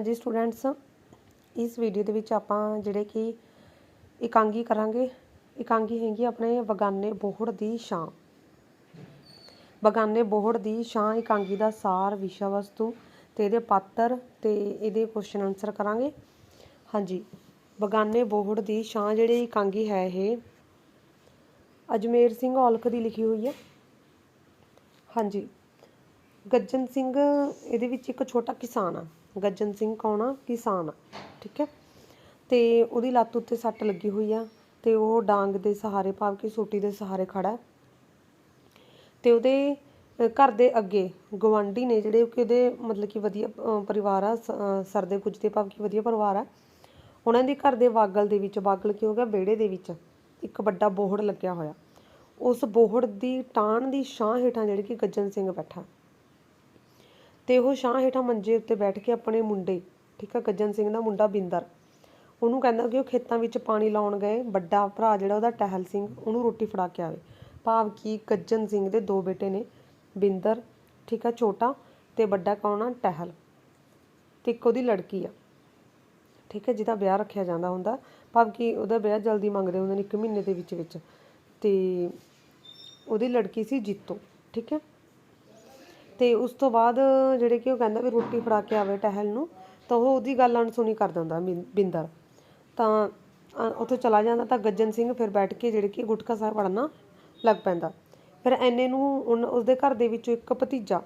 ਹਾਂਜੀ ਸਟੂਡੈਂਟਸ ਇਸ ਵੀਡੀਓ ਦੇ ਵਿੱਚ ਆਪਾਂ ਜਿਹੜੇ ਕਿ ਇਕਾਂਗੀ ਕਰਾਂਗੇ। ਇਕਾਂਗੀ ਹੈਗੀ ਆਪਣੇ ਬਗਾਨੇ ਬੋਹੜ ਦੀ ਛਾਂ। ਬਗਾਨੇ ਬੋਹੜ ਦੀ ਛਾਂ ਇਕਾਂਗੀ ਦਾ ਸਾਰ ਵਿਸ਼ਾ ਵਸਤੂ ਤੇ ਇਹਦੇ ਪਾਤਰ ਤੇ ਇਹਦੇ ਕੁਐਸਚਨ ਆਨਸਰ ਕਰਾਂਗੇ। ਹਾਂਜੀ, ਬਗਾਨੇ ਬੋਹੜ ਦੀ ਛਾਂ ਜਿਹੜੀ ਇਕਾਂਗੀ ਹੈ ਇਹ। ਅਜਮੇਰ ਸਿੰਘ ਔਲਖ ਦੀ ਲਿਖੀ ਹੋਈ ਹੈ। ਹਾਂਜੀ, ਗੱਜਨ ਸਿੰਘ, ਇਹਦੇ ਵਿੱਚ ਇੱਕ ਛੋਟਾ ਕਿਸਾਨ ਆ। ਗੱਜਨ ਸਿੰਘ ਕੌਣ ਆ? ਕਿਸਾਨ ਆ ਠੀਕ ਹੈ? ਤੇ ਉਹਦੀ ਲੱਤ ਉੱਤੇ ਸੱਟ ਲੱਗੀ ਹੋਈ ਆ ਤੇ ਉਹ ਡਾਂਗ ਦੇ ਸਹਾਰੇ ਭਾਵ ਕਿ ਸੋਟੀ ਦੇ ਸਹਾਰੇ ਖੜਾ ਤੇ ਉਹਦੇ ਘਰ ਦੇ ਅੱਗੇ ਗਵਾਂਢੀ ਨੇ ਜਿਹੜੇ ਕਿ ਉਹਦੇ ਮਤਲਬ ਕਿ ਵਧੀਆ ਪਰਿਵਾਰ ਆ ਸ- ਅ, ਸਰਦੇ ਪੁੱਜਦੇ ਭਾਵ ਕਿ ਵਧੀਆ ਪਰਿਵਾਰ ਆ ਉਹਨਾਂ ਦੇ ਘਰ ਦੇ ਬਾਗਲ ਦੇ ਵਿੱਚ ਬਾਗਲ ਕੀ ਹੋ ਗਿਆ? ਵਿਹੜੇ ਦੇ ਵਿੱਚ ਇੱਕ ਵੱਡਾ ਬੋਹੜ ਲੱਗਿਆ ਹੋਇਆ। ਉਸ ਬੋਹੜ ਦੀ ਟਾਹਣ ਦੀ ਛਾਂ ਹੇਠਾਂ ਜਿਹੜੀ ਕਿ ਗੱਜਨ ਸਿੰਘ ਬੈਠਾ। ਤੇ ਉਹ ਛਾਂ ਹੇਠਾਂ ਮੰਜੇ ਉੱਤੇ ਬੈਠ ਕੇ ਆਪਣੇ ਮੁੰਡੇ, ਠੀਕ ਆ ਗੱਜਨ ਸਿੰਘ ਦਾ ਮੁੰਡਾ ਬਿੰਦਰ। ਉਹਨੂੰ ਕਹਿੰਦਾ ਕਿ ਉਹ ਖੇਤਾਂ ਵਿੱਚ ਪਾਣੀ ਲਾਉਣ ਗਏ, ਵੱਡਾ ਭਰਾ ਜਿਹੜਾ ਉਹਦਾ ਟਹਿਲ ਸਿੰਘ, ਉਹਨੂੰ ਰੋਟੀ ਫੜਾ ਕੇ ਆਵੇ। ਭਾਵ ਕਿ ਗੱਜਨ ਸਿੰਘ ਦੇ ਦੋ ਬੇਟੇ ਨੇ, ਬਿੰਦਰ, ਠੀਕ ਆ, ਛੋਟਾ ਤੇ ਵੱਡਾ ਕੌਣ ਆ? ਟਹਿਲ। ਤੇ ਇੱਕ ਉਹਦੀ ਲੜਕੀ ਆ। ਠੀਕ ਹੈ ਜਿਹਦਾ ਵਿਆਹ ਰੱਖਿਆ ਜਾਂਦਾ ਹੁੰਦਾ। ਭਾਵ ਕਿ ਉਹਦਾ ਵਿਆਹ ਜਲਦੀ ਮੰਗਦੇ ਹੁੰਦੇ ਨੇ 1 ਮਹੀਨੇ ਦੇ ਵਿੱਚ ਵਿੱਚ। ਤੇ ਉਹਦੀ ਲੜਕੀ ਸੀ ਜੀਤੋ, ਠੀਕ ਹੈ ਅਤੇ ਉਸ ਤੋਂ ਬਾਅਦ ਜਿਹੜੇ ਕਿ ਉਹ ਕਹਿੰਦਾ ਵੀ ਰੋਟੀ ਫੜਾ ਕੇ ਆਵੇ ਟਹਿਲ ਨੂੰ ਤਾਂ ਉਹ ਉਹਦੀ ਗੱਲ ਅਣਸੁਣੀ ਕਰ ਦਿੰਦਾ ਬਿੰ- ਬਿੰਦਰ। ਤਾਂ ਅ, ਉੱਥੇ ਚਲਾ ਜਾਂਦਾ ਤਾਂ ਗੱਜਨ ਸਿੰਘ ਫਿਰ ਬੈਠ ਕੇ ਜਿਹੜੇ ਕਿ ਗੁਟਕਾ ਸਾਹਿਬ ਪੜ੍ਹਨਾ ਲੱਗ ਪੈਂਦਾ। ਫਿਰ ਐਨੇ ਨੂੰ ਉਨ- ਉਸਦੇ ਘਰ ਦੇ ਵਿੱਚੋਂ ਇੱਕ ਭਤੀਜਾ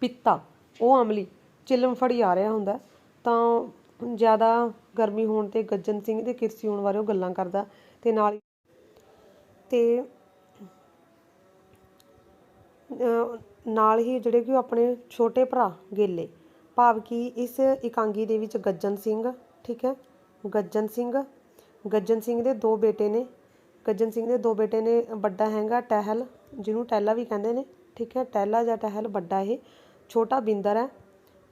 ਪਿੱਤਾ ਉਹ ਅਮਲੀ ਚਿਲਮ ਫੜੀ ਆ ਰਿਹਾ ਹੁੰਦਾ। ਤਾਂ ਜ਼ਿਆਦਾ ਗਰਮੀ ਹੋਣ ਤੇ ਗੱਜਨ ਸਿੰਘ ਦੇ ਕਿਰਸੀ ਹੋਣ ਬਾਰੇ ਉਹ ਗੱਲਾਂ ਕਰਦਾ ਤੇ ਨਾਲ ਹੀ- ਤੇ ਨਾਲ ਹੀ ਜਿਹੜੇ ਕਿ ਉਹ ਆਪਣੇ ਛੋਟੇ ਭਰਾ ਗੇਲੇ, ਭਾਵ ਕਿ ਇਸ ਇਕਾਂਗੀ ਦੇ ਵਿੱਚ ਗੱਜਨ ਸਿੰਘ, ਠੀਕ ਹੈ ਗੱਜਨ ਸਿੰਘ ਗੱਜਨ ਸਿੰਘ ਦੇ ਦੋ ਬੇਟੇ ਨੇ ਗੱਜਨ ਸਿੰਘ ਦੇ ਦੋ ਬੇਟੇ ਨੇ, ਵੱਡਾ ਹੈਗਾ ਟਹਿਲ, ਜਿਹਨੂੰ ਟਹਿਲਾ ਵੀ ਕਹਿੰਦੇ ਨੇ, ਠੀਕ ਹੈ, ਟਹਿਲਾ ਜਾਂ ਟਹਿਲ ਵੱਡਾ ਇਹ, ਛੋਟਾ ਬਿੰਦਰ ਹੈ,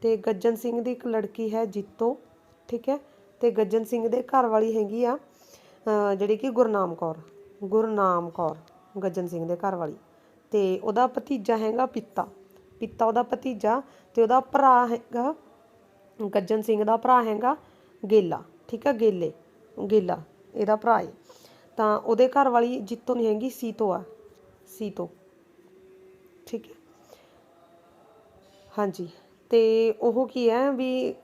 ਤੇ ਗੱਜਨ ਸਿੰਘ ਦੀ ਇੱਕ ਲੜਕੀ ਹੈ ਜੀਤੋ, ਠੀਕ ਹੈ, ਤੇ ਗੱਜਨ ਸਿੰਘ ਦੇ ਘਰ ਵਾਲੀ ਹੈਗੀ ਆ, ਅਹ ਜਿਹੜੀ ਕਿ ਗੁਰਨਾਮ ਕੌਰ ਗੁਰਨਾਮ ਕੌਰ ਗੱਜਨ ਸਿੰਘ ਦੇ ਘਰ ਵਾਲੀ। ਤੇ ਉਹਦਾ ਭਤੀਜਾ ਹੈਗਾ ਪਿੱਤਾ। ਪਿੱਤਾ ਉਹਦਾ ਭਤੀਜਾ ਤੇ ਉਹਦਾ ਭਰਾ ਹੈਗਾ ਗੱਜਨ ਸਿੰਘ ਦਾ ਭਰਾ ਹੈਗਾ ਗੇਲਾ, ਠੀਕ ਹੈ ਗੇਲੇ, ਗੇਲਾ, ਇਹਦਾ ਭਰਾ ਹੈ ਤਾਂ ਉਹਦੇ ਘਰ ਵਾਲੀ ਜਿੱਤੋਂ ਨਹੀਂ ਹੈਗੀ, ਸੀਤੋ ਆ, ਸੀਤੋ। ਠੀਕ ਹੈ ਹਾਂਜੀ, ਤੇ ਉਹ ਕੀ ਹੈ ਵੀ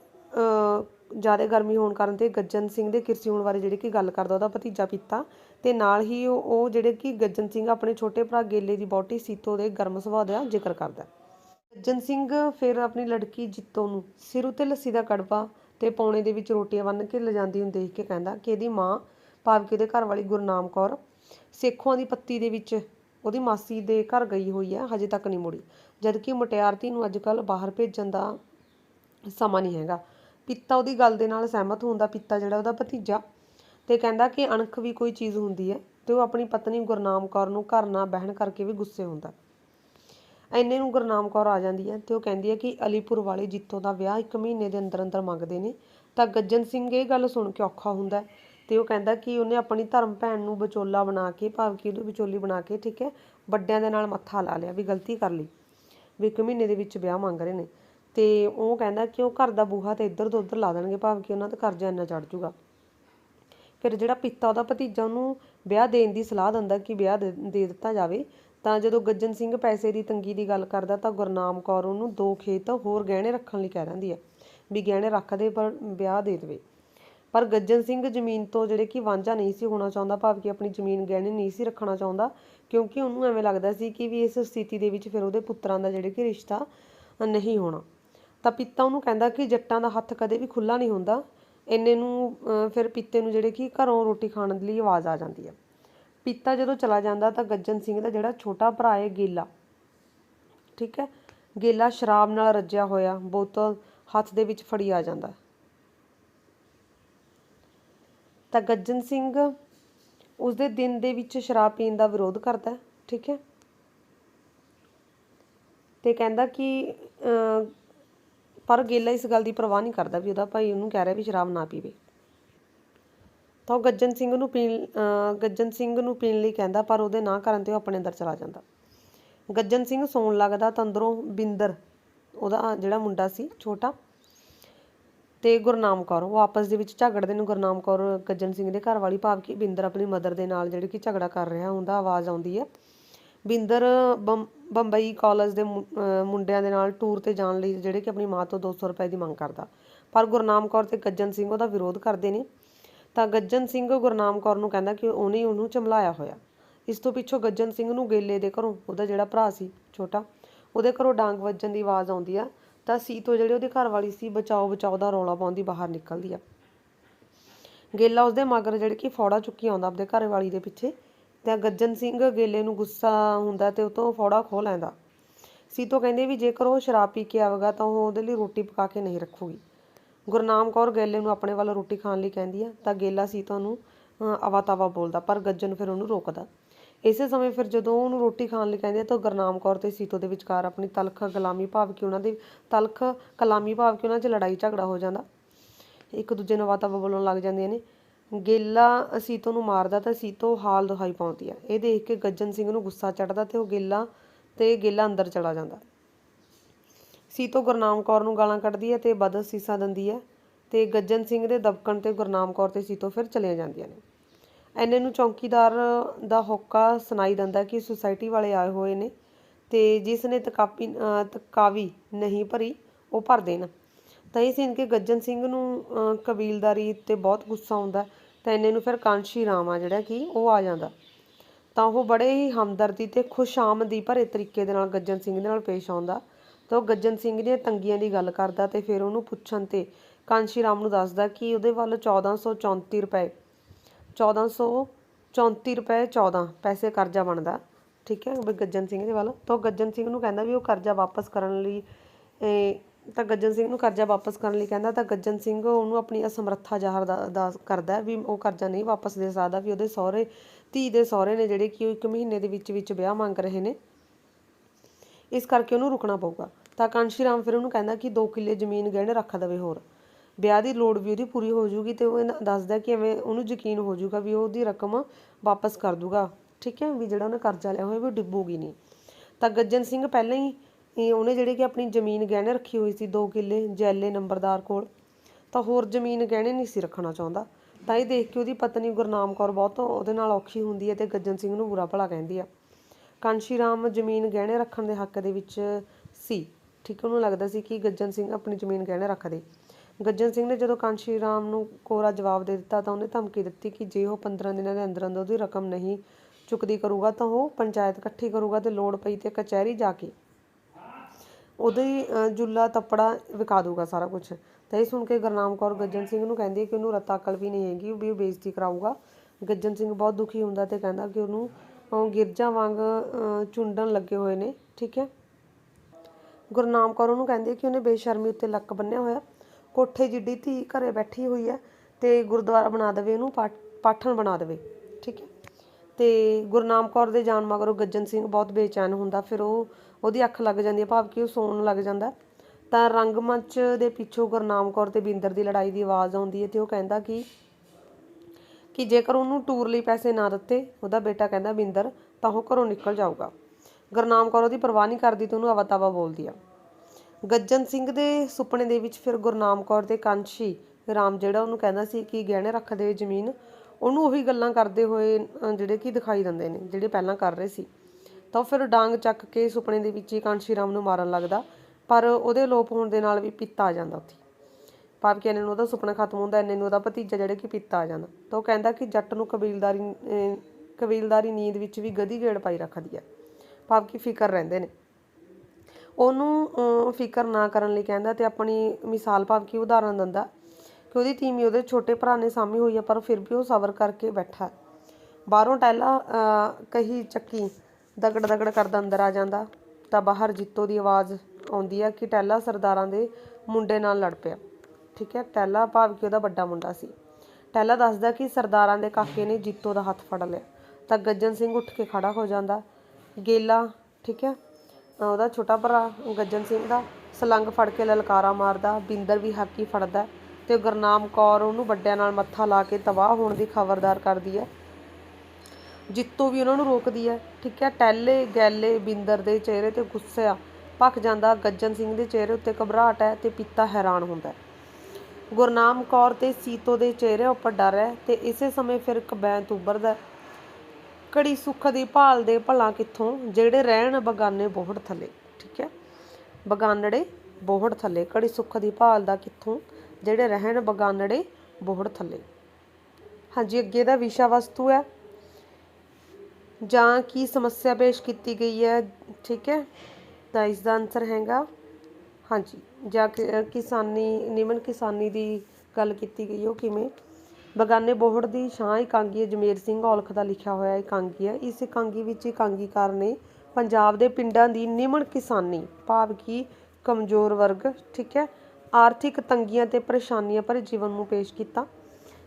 ਜ਼ਿਆਦਾ ਗਰਮੀ ਹੋਣ ਕਾਰਨ ਤੇ ਗੱਜਨ ਸਿੰਘ ਦੇ ਕਿਰਸੀ ਹੋਣ ਬਾਰੇ ਜਿਹੜੀ ਕਿ ਗੱਲ ਕਰਦਾ, ਉਹਦਾ ਭਤੀਜਾ ਪਿੱਤਾ ਤੇ ਨਾਲ ਹੀ ਉਹ ਜਿਹੜੇ ਕਿ ਗੱਜਨ ਸਿੰਘ ਆਪਣੇ ਛੋਟੇ ਭਰਾ ਗੇਲੇ ਦੀ ਬੋਟੀ ਸੀਤੋ ਦੇ ਗਰਮ ਸੁਭਾਅ ਦਾ ਜ਼ਿਕਰ ਕਰਦਾ ਹੈ। ਗੱਜਨ ਸਿੰਘ ਫਿਰ ਆਪਣੀ ਲੜਕੀ ਜਿੱਤੋ ਨੂੰ ਸਿਰ ਉਤੇ ਲੱਸੀ ਦਾ ਕੜਵਾ ਤੇ ਪੌਣੇ ਦੇ ਵਿੱਚ ਰੋਟੀਆਂ ਬੰਨ੍ਹ ਕੇ ਲਿਜਾਂਦੀ ਨੂੰ ਦੇਖ ਕੇ ਕਹਿੰਦਾ ਕਿ ਇਹਦੀ ਮਾਂ ਭਾਵ ਦੇ ਘਰ ਵਾਲੀ ਗੁਰਨਾਮ ਕੌਰ ਸੇਖੋਂ ਦੀ ਪੱਤੀ ਦੇ ਵਿੱਚ ਉਹਦੀ ਮਾਸੀ ਦੇ ਘਰ ਗਈ ਹੋਈ ਹੈ, ਹਜੇ ਤੱਕ ਨਹੀਂ ਮੁੜੀ ਜਦਕਿ ਕਿ ਮੁਟਿਆਰਤੀ ਨੂੰ ਅੱਜ ਕੱਲ ਬਾਹਰ ਭੇਜਣ ਦਾ ਸਮਾਂ ਨਹੀਂ ਹੈਗਾ ਪਿੱਤਾ ਉਹਦੀ ਗੱਲ ਦੇ ਨਾਲ ਸਹਿਮਤ ਹੁੰਦਾ ਪਿੱਤਾ ਜਿਹੜਾ ਉਹਦਾ ਭਤੀਜਾ ਤੇ ਕਹਿੰਦਾ ਕਿ ਅਣਖ ਵੀ ਕੋਈ ਚੀਜ਼ ਹੁੰਦੀ ਹੈ ਤੇ ਉਹ ਆਪਣੀ ਪਤਨੀ ਗੁਰਨਾਮ ਕੌਰ ਨੂੰ ਘਰ ਨਾ ਬਹਿਣ ਕਰਕੇ ਵੀ ਗੁੱਸੇ ਹੁੰਦਾ। ਐਨੇ ਨੂੰ ਗੁਰਨਾਮ ਕੌਰ ਆ ਜਾਂਦੀ ਹੈ ਤੇ ਉਹ ਕਹਿੰਦੀ ਹੈ ਕਿ ਅਲੀਪੁਰ ਵਾਲੇ ਜੀਤੋ ਦਾ ਵਿਆਹ 1 ਮਹੀਨੇ ਦੇ ਅੰਦਰ ਅੰਦਰ ਮੰਗਦੇ ਨੇ, ਤਾਂ ਗੱਜਨ ਸਿੰਘ ਇਹ ਗੱਲ ਸੁਣ ਕੇ ਔਖਾ ਹੁੰਦਾ ਹੈ ਤੇ ਉਹ ਕਹਿੰਦਾ ਕਿ ਉਹਨੇ ਆਪਣੀ ਧਰਮ ਭੈਣ ਨੂੰ ਵਿਚੋਲਾ ਬਣਾ ਕੇ, ਭਾਵ ਕਿ ਉਹਨੂੰ ਵਿਚੋਲੀ ਬਣਾ ਕੇ, ਠੀਕ ਹੈ, ਵੱਡਿਆਂ ਦੇ ਨਾਲ ਮੱਥਾ ਲਾ ਲਿਆ ਵੀ ਗਲਤੀ ਕਰ ਲਈ, ਵੀ 1 ਮਹੀਨੇ ਦੇ ਵਿੱਚ ਵਿਆਹ ਮੰਗ ਰਹੇ ਨੇ। ਤੇ ਉਹ ਕਹਿੰਦਾ ਕਿ ਉਹ ਘਰ ਦਾ ਬੂਹਾ ਤੇ ਇੱਧਰ ਤੋਂ ਉੱਧਰ ਲਾ ਦੇਣਗੇ, ਭਾਵ ਕਿ ਉਹਨਾਂ ਦਾ ਕਰਜ਼ਾ ਇੰਨਾ ਚੜ ਜਾਊਗਾ ਫਿਰ ਜਿਹੜਾ ਪਿੱਤਾ ਉਹਦਾ ਭਤੀਜਾ ਉਹਨੂੰ ਵਿਆਹ ਦੇਣ ਦੀ ਸਲਾਹ ਦਿੰਦਾ ਕਿ ਵਿਆਹ ਦੇ ਦੇ ਦਿੱਤਾ ਜਾਵੇ, ਤਾਂ ਜਦੋਂ ਗੱਜਨ ਸਿੰਘ ਪੈਸੇ ਦੀ ਤੰਗੀ ਦੀ ਗੱਲ ਕਰਦਾ ਤਾਂ ਗੁਰਨਾਮ ਕੌਰ ਉਹਨੂੰ ਦੋ ਖੇਤ ਹੋਰ ਗਹਿਣੇ ਰੱਖਣ ਲਈ ਕਹਿ ਦਿੰਦੀ ਆ, ਵੀ ਗਹਿਣੇ ਰੱਖ ਦੇ ਪਰ ਵਿਆਹ ਦੇ ਦੇਵੇ। ਪਰ ਗੱਜਨ ਸਿੰਘ ਜ਼ਮੀਨ ਤੋਂ ਜਿਹੜੇ ਕਿ ਵਾਂਝਾ ਨਹੀਂ ਸੀ ਹੋਣਾ ਚਾਹੁੰਦਾ, ਭਾਵ ਕਿ ਆਪਣੀ ਜ਼ਮੀਨ ਗਹਿਣੇ ਨਹੀਂ ਸੀ ਰੱਖਣਾ ਚਾਹੁੰਦਾ, ਕਿਉਂਕਿ ਉਹਨੂੰ ਐਵੇਂ ਲੱਗਦਾ ਸੀ ਕਿ ਵੀ ਇਸ ਸਥਿਤੀ ਦੇ ਵਿੱਚ ਫਿਰ ਉਹਦੇ ਪੁੱਤਰਾਂ ਦਾ ਜਿਹੜੇ ਕਿ ਰਿਸ਼ਤਾ ਨਹੀਂ ਹੋਣਾ। ਤਾਂ ਪਿਤਾ ਉਹਨੂੰ ਕਹਿੰਦਾ ਕਿ ਜੱਟਾਂ ਦਾ ਹੱਥ ਕਦੇ ਵੀ ਖੁੱਲਾ ਨਹੀਂ ਹੁੰਦਾ ਇੰਨੇ ਨੂੰ ਫਿਰ ਪੀਤੇ ਨੂੰ ਜਿਹੜੇ ਕਿ ਘਰੋਂ ਰੋਟੀ ਖਾਣ ਦੇ ਲਈ ਆਵਾਜ਼ ਆ ਜਾਂਦੀ ਹੈ ਪਿੱਤਾ ਜਦੋਂ ਚਲਾ ਜਾਂਦਾ ਤਾਂ ਗੱਜਨ ਸਿੰਘ ਦਾ ਜਿਹੜਾ ਛੋਟਾ ਭਰਾ ਹੈ ਗੇਲਾ। ਠੀਕ ਹੈ? ਗੇਲਾ ਸ਼ਰਾਬ ਨਾਲ ਰੱਜਿਆ ਹੋਇਆ ਬੋਤਲ ਹੱਥ ਦੇ ਵਿੱਚ ਫੜੀ ਆ ਜਾਂਦਾ। ਤਾਂ ਗੱਜਨ ਸਿੰਘ ਉਸਦੇ ਦਿਨ ਦੇ ਵਿੱਚ ਸ਼ਰਾਬ ਪੀਣ ਦਾ ਵਿਰੋਧ ਕਰਦਾ ਠੀਕ ਹੈ? ਤੇ ਕਹਿੰਦਾ ਕਿ ਅਹ, ਪਰ ਗੇਲਾ ਇਸ ਗੱਲ ਦੀ ਪਰਵਾਹ ਨਹੀਂ ਕਰਦਾ ਵੀ ਉਹਦਾ ਭਾਈ ਉਹਨੂੰ ਕਹਿ ਰਿਹਾ ਵੀ ਸ਼ਰਾਬ ਨਾ ਪੀਵੇ। ਤਾਂ ਉਹ ਗੱਜਨ ਸਿੰਘ ਨੂੰ ਪੀਣ, ਅਹ ਗੱਜਨ ਸਿੰਘ ਨੂੰ ਪੀਣ ਲਈ ਕਹਿੰਦਾ, ਪਰ ਉਹਦੇ ਨਾ ਕਰਨ ਤੇ ਉਹ ਆਪਣੇ ਅੰਦਰ ਚਲਾ ਜਾਂਦਾ। ਗੱਜਨ ਸਿੰਘ ਸੌਣ ਲੱਗਦਾ ਤਾਂ ਅੰਦਰੋਂ ਬਿੰਦਰ, ਉਹਦਾ ਜਿਹੜਾ ਮੁੰਡਾ ਸੀ ਛੋਟਾ, ਤੇ ਗੁਰਨਾਮ ਕੌਰ, ਉਹ ਆਪਸ ਦੇ ਵਿੱਚ ਝਗੜਦੇ ਨੇ। ਗੁਰਨਾਮ ਕੌਰ ਗੱਜਣ ਸਿੰਘ ਦੇ ਘਰ ਵਾਲੀ ਭਾਵ ਕਿ ਬਿੰਦਰ ਆਪਣੀ ਮਦਰ ਦੇ ਨਾਲ ਜਿਹੜੀ ਕਿ ਝਗੜਾ ਕਰ ਰਿਹਾ ਹੁੰਦਾ ਆਵਾਜ਼ ਆਉਂਦੀ ਹੈ। ਬਿੰਦਰ ਬੰ ਬੰਬਈ ਕਾਲਜ ਦੇ ਮੁੰਡਿਆਂ ਦੇ ਨਾਲ ਟੂਰ ਤੇ ਜਾਣ ਲਈ ਜਿਹੜੇ ਕਿ ਆਪਣੀ ਮਾਂ ਤੋਂ 200 ਰੁਪਏ ਦੀ ਮੰਗ ਕਰਦਾ। ਪਰ ਗੁਰਨਾਮ ਕੌਰ ਤੇ ਗੱਜਣ ਸਿੰਘ ਉਹਦਾ ਵਿਰੋਧ ਕਰਦੇ ਨੇ। ਤਾਂ ਗੱਜਣ ਸਿੰਘ ਗੁਰਨਾਮ ਕੌਰ ਨੂੰ ਕਹਿੰਦਾ ਕਿ ਉਹਨੇ ਉਹਨੂੰ ਚਮਲਾਇਆ ਹੋਇਆ। ਇਸ ਤੋਂ ਪਿੱਛੋਂ ਗੱਜਣ ਸਿੰਘ ਨੂੰ ਗੇਲੇ ਦੇ ਘਰੋਂ, ਉਹਦਾ ਜਿਹੜਾ ਭਰਾ ਸੀ ਛੋਟਾ, ਉਹਦੇ ਘਰੋਂ ਡਾਂਗ ਵੱਜਣ ਦੀ ਆਵਾਜ਼ ਆਉਂਦੀ ਆ। ਤਾਂ ਸੀਤੋ ਜਿਹੜੇ ਉਹਦੀ ਘਰ ਵਾਲੀ ਸੀ, ਬਚਾਓ ਬਚਾਓ ਦਾ ਰੌਲਾ ਪਾਉਂਦੀ ਬਾਹਰ ਨਿਕਲਦੀ ਆ। ਗੇਲਾ ਉਸਦੇ ਮਗਰ ਜਿਹੜੀ ਕਿ ਫੌੜਾ ਚੁੱਕੀ ਆਉਂਦਾ ਆਪਣੇ ਘਰ ਵਾਲੀ ਦੇ ਪਿੱਛੇ। ਤੇ ਗੱਜਣ ਸਿੰਘ ਗੇਲੇ ਨੂੰ ਗੁੱਸਾ ਹੁੰਦਾ ਤੇ ਉਹ ਤੋਂ ਫੌੜਾ ਖੋਹ ਲੈਂਦਾ। ਸੀਤੋ ਕਹਿੰਦੇ ਵੀ ਜੇਕਰ ਉਹ ਸ਼ਰਾਬ ਪੀ ਕੇ ਆਵੇਗਾ ਤਾਂ ਉਹ ਉਹਦੇ ਲਈ ਰੋਟੀ ਪਕਾ ਕੇ ਨਹੀਂ ਰੱਖੂਗੀ। ਗੁਰਨਾਮ ਕੌਰ ਗੇਲੇ ਨੂੰ ਆਪਣੇ ਵੱਲ ਰੋਟੀ ਖਾਣ ਲਈ ਕਹਿੰਦੀ ਆ, ਤਾਂ ਗੇਲਾ ਸੀਤੋ ਨੂੰ ਅਵਾ ਤਵਾ ਬੋਲਦਾ, ਪਰ ਗੱਜਣ ਫਿਰ ਉਹਨੂੰ ਰੋਕਦਾ। ਇਸੇ ਸਮੇਂ ਫਿਰ ਜਦੋਂ ਉਹਨੂੰ ਰੋਟੀ ਖਾਣ ਲਈ ਕਹਿੰਦੇ ਤਾਂ ਗੁਰਨਾਮ ਕੌਰ ਤੇ ਸੀਤੋ ਦੇ ਵਿਚਕਾਰ ਆਪਣੀ ਤਲਖ ਗੁਲਾਮੀ ਭਾਵ ਕਿ ਉਹਨਾਂ ਦੇ, ਤਲਖ ਕਲਾਮੀ ਭਾਵ ਕਿ ਉਹਨਾਂ 'ਚ ਲੜਾਈ ਝਗੜਾ ਹੋ ਜਾਂਦਾ। ਇੱਕ ਦੂਜੇ ਨੂੰ ਵਾਤਾਵਾ ਬੋਲਣ ਲੱਗ ਜਾਂਦੀਆਂ ਨੇ। ਗੇਲਾ ਸੀਤੋ ਨੂੰ ਮਾਰਦਾ ਤਾਂ ਸੀਤੋ ਹਾਲ ਦੁਹਾਈ ਪਾਉਂਦੀ ਆ। ਇਹ ਦੇਖ ਕੇ ਗੱਜਣ ਸਿੰਘ ਨੂੰ ਗੁੱਸਾ ਚੜਦਾ ਤੇ ਉਹ ਗੇਲਾ ਤੇ ਗੇਲਾ ਅੰਦਰ ਚਲਾ ਜਾਂਦਾ। ਸੀਤੋ ਗੁਰਨਾਮ ਕੌਰ ਨੂੰ ਗਾਲਾਂ ਕੱਢਦੀ ਹੈ ਤੇ ਬਦਲ ਸੀਸਾ ਦਿੰਦੀ ਹੈ ਤੇ ਗੱਜਣ ਸਿੰਘ ਦੇ ਦਬਕਣ ਤੇ ਗੁਰਨਾਮ ਕੌਰ ਤੇ ਸੀਤੋ ਫਿਰ ਚਲੀਆਂ ਜਾਂਦੀਆਂ ਨੇ। ਐਨੇ ਨੂੰ ਚੌਕੀਦਾਰ ਦਾ ਹੋਕਾ ਸੁਣਾਈ ਦਿੰਦਾ ਕਿ ਸੁਸਾਇਟੀ ਵਾਲੇ ਆਏ ਹੋਏ ਨੇ ਤੇ ਜਿਸ ਨੇ ਤਕਾਪੀ ਤਕਾਵੀ ਨਹੀਂ ਭਰੀ, ਉਹ ਭਰ ਦੇਣ। ਤਾਂ ਇਹ ਸੀਨ ਕਿ ਗੱਜਣ ਸਿੰਘ ਨੂੰ, ਅਹ, ਕਬੀਲਦਾਰੀ ਤੇ ਬਹੁਤ ਗੁੱਸਾ ਆਉਂਦਾ। ਤਾਂ ਇਹਨੇ ਨੂੰ ਫਿਰ ਕਾਂਸ਼ੀ ਰਾਮ ਆ ਜਿਹੜਾ ਕਿ ਉਹ ਆ ਜਾਂਦਾ। ਤਾਂ ਉਹ ਬੜੇ ਹੀ ਹਮਦਰਦੀ ਤੇ ਖੁਸ਼ਾਮਦੀ ਭਰੇ ਤਰੀਕੇ ਦੇ ਨਾਲ ਗੱਜਣ ਸਿੰਘ ਦੇ ਨਾਲ ਪੇਸ਼ ਆਉਂਦਾ ਤਾਂ ਉਹ ਗੱਜਣ ਸਿੰਘ ਦੀਆਂ ਤੰਗੀਆਂ ਦੀ ਗੱਲ ਕਰਦਾ ਤੇ ਫਿਰ ਉਹਨੂੰ ਪੁੱਛਣ ਤੇ ਕਾਂਸ਼ੀ ਰਾਮ ਨੂੰ ਦੱਸਦਾ ਕਿ ਉਹਦੇ ਵੱਲ 1434 ਰੁਪਏ 1434 ਰੁਪਏ 14 ਪੈਸੇ ਕਰਜ਼ਾ ਬਣਦਾ, ਠੀਕ ਹੈ, ਵੀ ਗੱਜਣ ਸਿੰਘ ਦੇ ਵੱਲ। ਤਾਂ ਉਹ ਗੱਜਣ ਸਿੰਘ ਨੂੰ ਕਹਿੰਦਾ ਵੀ ਉਹ ਕਰਜ਼ਾ ਵਾਪਸ ਕਰਨ ਲਈ ਤਾਂ ਗੱਜਣ ਸਿੰਘ ਨੂੰ ਕਰਜ਼ਾ ਵਾਪਸ ਕਰਨ ਲਈ ਕਹਿੰਦਾ ਤਾਂ ਗੱਜਣ ਸਿੰਘ ਉਹਨੂੰ ਆਪਣੀ ਅਸਮਰੱਥਾ ਜ਼ਾਹਰ ਦਾ ਕਰਦਾ ਵੀ ਉਹ ਕਰਜ਼ਾ ਨਹੀਂ ਵਾਪਸ ਦੇ ਸਕਦਾ ਵੀ ਉਹਦੇ ਸਹੁਰੇ, ਧੀ ਦੇ ਸਹੁਰੇ ਨੇ ਜਿਹੜੇ ਕਿ ਉਹ ਇੱਕ ਮਹੀਨੇ ਦੇ ਵਿੱਚ ਵਿੱਚ ਵਿਆਹ ਮੰਗ ਰਹੇ ਨੇ। ਇਸ ਕਰਕੇ ਉਹਨੂੰ ਰੁਕਣਾ ਪਊਗਾ। ਤਾਂ ਕਾਂਸ਼ੀ ਰਾਮ ਫਿਰ ਉਹਨੂੰ ਕਹਿੰਦਾ ਕਿ 2 ਕਿੱਲੇ ਜ਼ਮੀਨ ਗਹਿਣੇ ਰੱਖ ਦੇਵੇ ਹੋਰ। ਵਿਆਹ ਦੀ ਲੋੜ ਵੀ ਉਹਦੀ ਪੂਰੀ ਹੋ ਜੂਗੀ ਤੇ ਉਹ ਦੱਸਦਾ ਕਿ ਐਵੇਂ ਉਹਨੂੰ ਯਕੀਨ ਹੋ ਜੂਗਾ ਵੀ ਉਹਦੀ ਰਕਮ ਵਾਪਸ ਕਰ ਦੂਗਾ। ਠੀਕ ਹੈ, ਵੀ ਜਿਹੜਾ ਉਹਨੇ ਕਰਜ਼ਾ ਲਿਆ ਹੋਇਆ ਵੀ ਉਹ ਡਿੱਬੂਗੀ ਨਹੀਂ। ਤਾਂ ਗੱਜਣ ਸਿੰਘ ਪਹਿਲਾਂ ਹੀ ਇਹ ਉਹਨੇ ਜਿਹੜੇ ਕਿ ਆਪਣੀ ਜ਼ਮੀਨ ਗਹਿਣੇ ਰੱਖੀ ਹੋਈ ਸੀ 2 ਕਿੱਲੇ ਜੈਲੇ ਨੰਬਰਦਾਰ ਕੋਲ, ਤਾਂ ਹੋਰ ਜ਼ਮੀਨ ਗਹਿਣੇ ਨਹੀਂ ਸੀ ਰੱਖਣਾ ਚਾਹੁੰਦਾ। ਤਾਂ ਇਹ ਦੇਖ ਕੇ ਉਹਦੀ ਪਤਨੀ ਗੁਰਨਾਮ ਕੌਰ ਬਹੁਤ ਉਹਦੇ ਨਾਲ ਔਖੀ ਹੁੰਦੀ ਹੈ ਤੇ ਗੱਜਣ ਸਿੰਘ ਨੂੰ ਬੁਰਾ ਭਲਾ ਕਹਿੰਦੀ ਆ। ਕਾਂਸ਼ੀ ਰਾਮ ਜ਼ਮੀਨ ਗਹਿਣੇ ਰੱਖਣ ਦੇ ਹੱਕ ਦੇ ਵਿੱਚ ਸੀ। ਠੀਕ ਉਹਨੂੰ ਲੱਗਦਾ ਸੀ ਕਿ ਗੱਜਣ ਸਿੰਘ ਆਪਣੀ ਜ਼ਮੀਨ ਗਹਿਣੇ ਰੱਖ ਦੇ। ਗੱਜਣ ਸਿੰਘ ਨੇ ਜਦੋਂ ਕਾਂਸ਼ੀ ਰਾਮ ਨੂੰ ਕੋਰਾ ਜਵਾਬ ਦੇ ਦਿੱਤਾ ਤਾਂ ਉਹਨੇ ਧਮਕੀ ਦਿੱਤੀ ਕਿ ਜੇ ਉਹ 15 ਦਿਨਾਂ ਦੇ ਅੰਦਰ ਅੰਦਰ ਉਹਦੀ ਰਕਮ ਨਹੀਂ ਚੁੱਕਦੀ ਕਰੂਗਾ ਤਾਂ ਉਹ ਪੰਚਾਇਤ ਇਕੱਠੀ ਕਰੂਗਾ ਤੇ ਲੋੜ ਪਈ ਤੇ ਕਚਹਿਰੀ ਜਾ ਕੇ ਉਹਦੇ ਅਹ, ਜੁੱਲਾ ਤੱਪੜਾ ਵਿਕਾ ਦੂਗਾ ਸਾਰਾ ਕੁਝ ਤਾਂ ਇਹ ਸੁਣ ਕੇ ਗੁਰਨਾਮ ਕੌਰ ਗੱਜਣ ਸਿੰਘ ਨੂੰ ਕਹਿੰਦੀ ਹੈ ਕਿ ਉਹਨੂੰ ਰਤਾ ਅਕਲ ਵੀ ਨਹੀਂ ਹੈਗੀ ਵੀ ਬੇਇੱਜ਼ਤੀ ਕਰਾਊਗਾ। ਗੱਜਣ ਸਿੰਘ ਬਹੁਤ ਦੁਖੀ ਹੁੰਦਾ ਤੇ ਕਹਿੰਦਾ ਕਿ ਉਹਨੂੰ ਉਹ ਵਾਂਗ ਚੁੰਡਣ ਲੱਗੇ ਹੋਏ ਨੇ ਠੀਕ ਹੈ? ਗੁਰਨਾਮ ਕੌਰ ਉਹਨੂੰ ਕਹਿੰਦੀ ਕਿ ਉਹਨੇ ਬੇਸ਼ਰਮੀ ਉੱਤੇ ਲੱਕ ਬੰਨਿਆ ਹੋਇਆ। ਕੋਠੇ ਜਿੱਡੀ ਧੀ ਘਰੇ ਬੈਠੀ ਹੋਈ ਹੈ ਤੇ ਗੁਰਦੁਆਰਾ ਬਣਾ ਦੇਵੇ ਉਹਨੂੰ ਪਾਠ- ਪਾਠਣ ਬਣਾ ਦੇਵੇ ਠੀਕ ਹੈ? ਤੇ ਗੁਰਨਾਮ ਕੌਰ ਦੇ ਜਾਣ ਮਗਰੋਂ ਗੱਜਣ ਸਿੰਘ ਬਹੁਤ ਬੇਚੈਨ ਹੁੰਦਾ ਫਿਰ ਉਹ ਉਹਦੀ ਅੱਖ ਲੱਗ ਜਾਂਦੀ ਹੈ, ਭਾਵ ਕਿ ਉਹ ਸੌਣ ਲੱਗ ਜਾਂਦਾ ਤਾਂ ਰੰਗਮੰਚ ਦੇ ਪਿੱਛੋਂ ਗੁਰਨਾਮ ਕੌਰ ਤੇ ਬਿੰਦਰ ਦੀ ਲੜਾਈ ਦੀ ਆਵਾਜ਼ ਆਉਂਦੀ ਹੈ ਤੇ ਉਹ ਕਹਿੰਦਾ ਕਿ ਕਿ ਜੇਕਰ ਉਹਨੂੰ ਟੂਰ ਲਈ ਪੈਸੇ ਨਾ ਦਿੱਤੇ, ਉਹਦਾ ਬੇਟਾ ਕਹਿੰਦਾ, ਬਿੰਦਰ, ਤਾਂ ਉਹ ਘਰੋਂ ਨਿਕਲ ਜਾਊਗਾ। ਗੁਰਨਾਮ ਕੌਰ ਉਹਦੀ ਪਰਵਾਹ ਨਹੀਂ ਕਰਦੀ ਤੇ ਉਹਨੂੰ ਅਵਤਾਵਾ ਬੋਲਦੀ ਆ। ਗੱਜਣ ਸਿੰਘ ਦੇ ਸੁਪਨੇ ਦੇ ਵਿੱਚ ਫਿਰ ਗੁਰਨਾਮ ਕੌਰ ਤੇ ਕਾਂਸ਼ੀ ਰਾਮ ਜਿਹੜਾ ਉਹਨੂੰ ਕਹਿੰਦਾ ਸੀ ਕਿ ਗਹਿਣੇ ਰੱਖਦੇ ਜ਼ਮੀਨ, ਉਹਨੂੰ ਉਹੀ ਗੱਲਾਂ ਕਰਦੇ ਹੋਏ ਜਿਹੜੇ ਕਿ ਦਿਖਾਈ ਦਿੰਦੇ ਨੇ, ਜਿਹੜੇ ਪਹਿਲਾਂ ਕਰ ਰਹੇ ਸੀ। ਤਾਂ ਉਹ ਫਿਰ ਡਾਂਗ ਚੱਕ ਕੇ ਸੁਪਨੇ ਦੇ ਵਿੱਚ ਹੀ ਕਾਂਸ਼ੀ ਰਾਮ ਨੂੰ ਮਾਰਨ ਲੱਗਦਾ, ਪਰ ਉਹਦੇ ਲੋਪ ਹੋਣ ਦੇ ਨਾਲ ਵੀ ਪਿੱਤਾ ਆ ਜਾਂਦਾ ਉੱਥੇ। ਭਾਵ ਕਿ ਇਹਨੇ ਨੂੰ ਉਹਦਾ ਸੁਪਨਾ ਖਤਮ ਹੁੰਦਾ ਇਹਨੇ ਨੂੰ ਉਹਦਾ ਭਤੀਜਾ ਜਿਹੜਾ ਕਿ ਪਿੱਤਾ ਆ ਜਾਂਦਾ। ਤਾਂ ਉਹ ਕਹਿੰਦਾ ਕਿ ਜੱਟ ਨੂੰ ਕਬੀਲਦਾਰੀ ਕਬੀਲਦਾਰੀ ਨੀਂਦ ਵਿੱਚ ਵੀ ਗਦੀ ਗੇੜ ਪਾਈ ਰੱਖਦੀ ਹੈ। ਭਾਵ ਕਿ ਫਿਕਰ ਰਹਿੰਦੇ ਨੇ। ਉਹਨੂੰ ਫਿਕਰ ਨਾ ਕਰਨ ਲਈ ਕਹਿੰਦਾ ਤੇ ਆਪਣੀ ਮਿਸਾਲ ਭਾਵ ਕਿ ਉਦਾਹਰਨ ਦਿੰਦਾ ਕਿ ਉਹਦੀ ਤੀਮੀ ਉਹਦੇ ਛੋਟੇ ਭਰਾ ਨੇ ਸਾਹਮਣੇ ਹੋਈ ਹੈ, ਪਰ ਫਿਰ ਵੀ ਉਹ ਸਬਰ ਕਰਕੇ ਬੈਠਾ ਬਾਹਰੋਂ ਟੈਲਾ ਕਹੀ ਚੱਕੀ ਦਗੜ ਦਗੜ ਕਰਦਾ ਅੰਦਰ ਆ ਜਾਂਦਾ। ਤਾਂ ਬਾਹਰ ਜਿੱਤੋ ਦੀ ਆਵਾਜ਼ ਆਉਂਦੀ ਹੈ ਕਿ ਟੈਲਾ ਸਰਦਾਰਾਂ ਦੇ ਮੁੰਡੇ ਨਾਲ ਲੜ ਪਿਆ। ਠੀਕ ਹੈ, ਟੈਲਾ ਭਾਵ ਕਿ ਉਹਦਾ ਵੱਡਾ ਮੁੰਡਾ ਸੀ। ਟੈਲਾ ਦੱਸਦਾ ਕਿ ਸਰਦਾਰਾਂ ਦੇ ਕਾਕੇ ਨੇ ਜਿੱਤੋ ਦਾ ਹੱਥ ਫੜ ਲਿਆ। ਤਾਂ ਗੱਜਣ ਸਿੰਘ ਉੱਠ ਕੇ ਖੜਾ ਹੋ ਜਾਂਦਾ। ਗੇਲਾ, ਠੀਕ ਹੈ ਉਹਦਾ ਛੋਟਾ ਭਰਾ ਗੱਜਣ ਸਿੰਘ ਦਾ ਸਲੰਗ ਫੜ ਕੇ ਲਲਕਾਰਾ ਮਾਰਦਾ, ਬਿੰਦਰ ਵੀ ਹਾਕੀ ਫੜਦਾ ਤੇ ਗੁਰਨਾਮ ਕੌਰ ਉਹਨੂੰ ਵੱਡਿਆਂ ਨਾਲ ਮੱਥਾ ਲਾ ਕੇ ਤਬਾਹ ਹੋਣ ਦੀ ਖਬਰਦਾਰ ਕਰਦੀ ਹੈ। ਜਿੱਤੋ ਵੀ ਉਹਨਾਂ ਨੂੰ ਰੋਕਦੀ ਹੈ, ਠੀਕ ਹੈ, ਟੈਲੇ ਗੈਲੇ ਬਿੰਦਰ ਦੇ ਚਿਹਰੇ ਤੇ ਗੁੱਸਾ ਭਖ ਜਾਂਦਾ ਗੱਜਣ ਸਿੰਘ ਦੇ ਚਿਹਰੇ ਉੱਤੇ ਘਬਰਾਹਟ ਹੈ ਤੇ ਪਿਤਾ ਹੈਰਾਨ ਹੁੰਦਾ ਹੈ। ਗੁਰਨਾਮ ਕੌਰ ਤੇ ਸੀਤੋ ਦੇ ਚਿਹਰੇ ਉੱਪਰ ਡਰ ਹੈ ਤੇ ਇਸੇ ਸਮੇਂ ਫਿਰ ਕਬੈਂਤ ਉੱਭਰਦਾ ਹੈ। ਘੜੀ ਸੁੱਖ ਦੀ ਭਾਲ ਦੇ ਭਲਾ ਕਿੱਥੋਂ, ਜਿਹੜੇ ਰਹਿਣ ਬਗਾਨੇ ਬੋਹੜ ਥੱਲੇ, ਠੀਕ ਹੈ, ਬਗਾਨੜੇ ਬੋਹੜ ਥੱਲੇ, ਘੜੀ ਸੁੱਖ ਦੀ ਭਾਲ ਦਾ ਕਿੱਥੋਂ, ਜਿਹੜੇ ਰਹਿਣ ਬਗਾਨੜੇ ਬੋਹੜ ਥੱਲੇ। ਹਾਂਜੀ, ਅੱਗੇ ਦਾ ਵਿਸ਼ਾ ਵਸਤੂ ਹੈ। ਜਾਂ ਕੀ ਸਮੱਸਿਆ ਪੇਸ਼ ਕੀਤੀ ਗਈ ਹੈ, ਠੀਕ ਹੈ? ਤਾਂ ਇਸ ਦਾ ਆਨਸਰ ਹੈਗਾ, ਹਾਂਜੀ, ਜਾਂ ਕਿਸਾਨੀ, ਨਿਮਨ ਕਿਸਾਨੀ ਦੀ ਗੱਲ ਕੀਤੀ ਗਈ, ਉਹ ਕਿਵੇਂ? ਬਗਾਨੇ ਬੋਹੜ ਦੀ ਛਾਂ ਇਕਾਂਗੀ ਹੈ, ਜਮੇਰ ਸਿੰਘ ਔਲਖ ਦਾ ਲਿਖਿਆ ਹੋਇਆ ਇਕਾਂਗੀ ਹੈ। ਇਸ ਇਕਾਂਗੀ ਵਿੱਚ ਇਕਾਂਗੀਕਾਰ ਨੇ ਪੰਜਾਬ ਦੇ ਪਿੰਡਾਂ ਦੀ ਨਿਮਨ ਕਿਸਾਨੀ, ਭਾਵ ਕਿ ਕਮਜ਼ੋਰ ਵਰਗ, ਠੀਕ ਹੈ? ਆਰਥਿਕ ਤੰਗੀਆਂ ਤੇ ਪਰੇਸ਼ਾਨੀਆਂ ਭਰੇ ਜੀਵਨ ਨੂੰ ਪੇਸ਼ ਕੀਤਾ।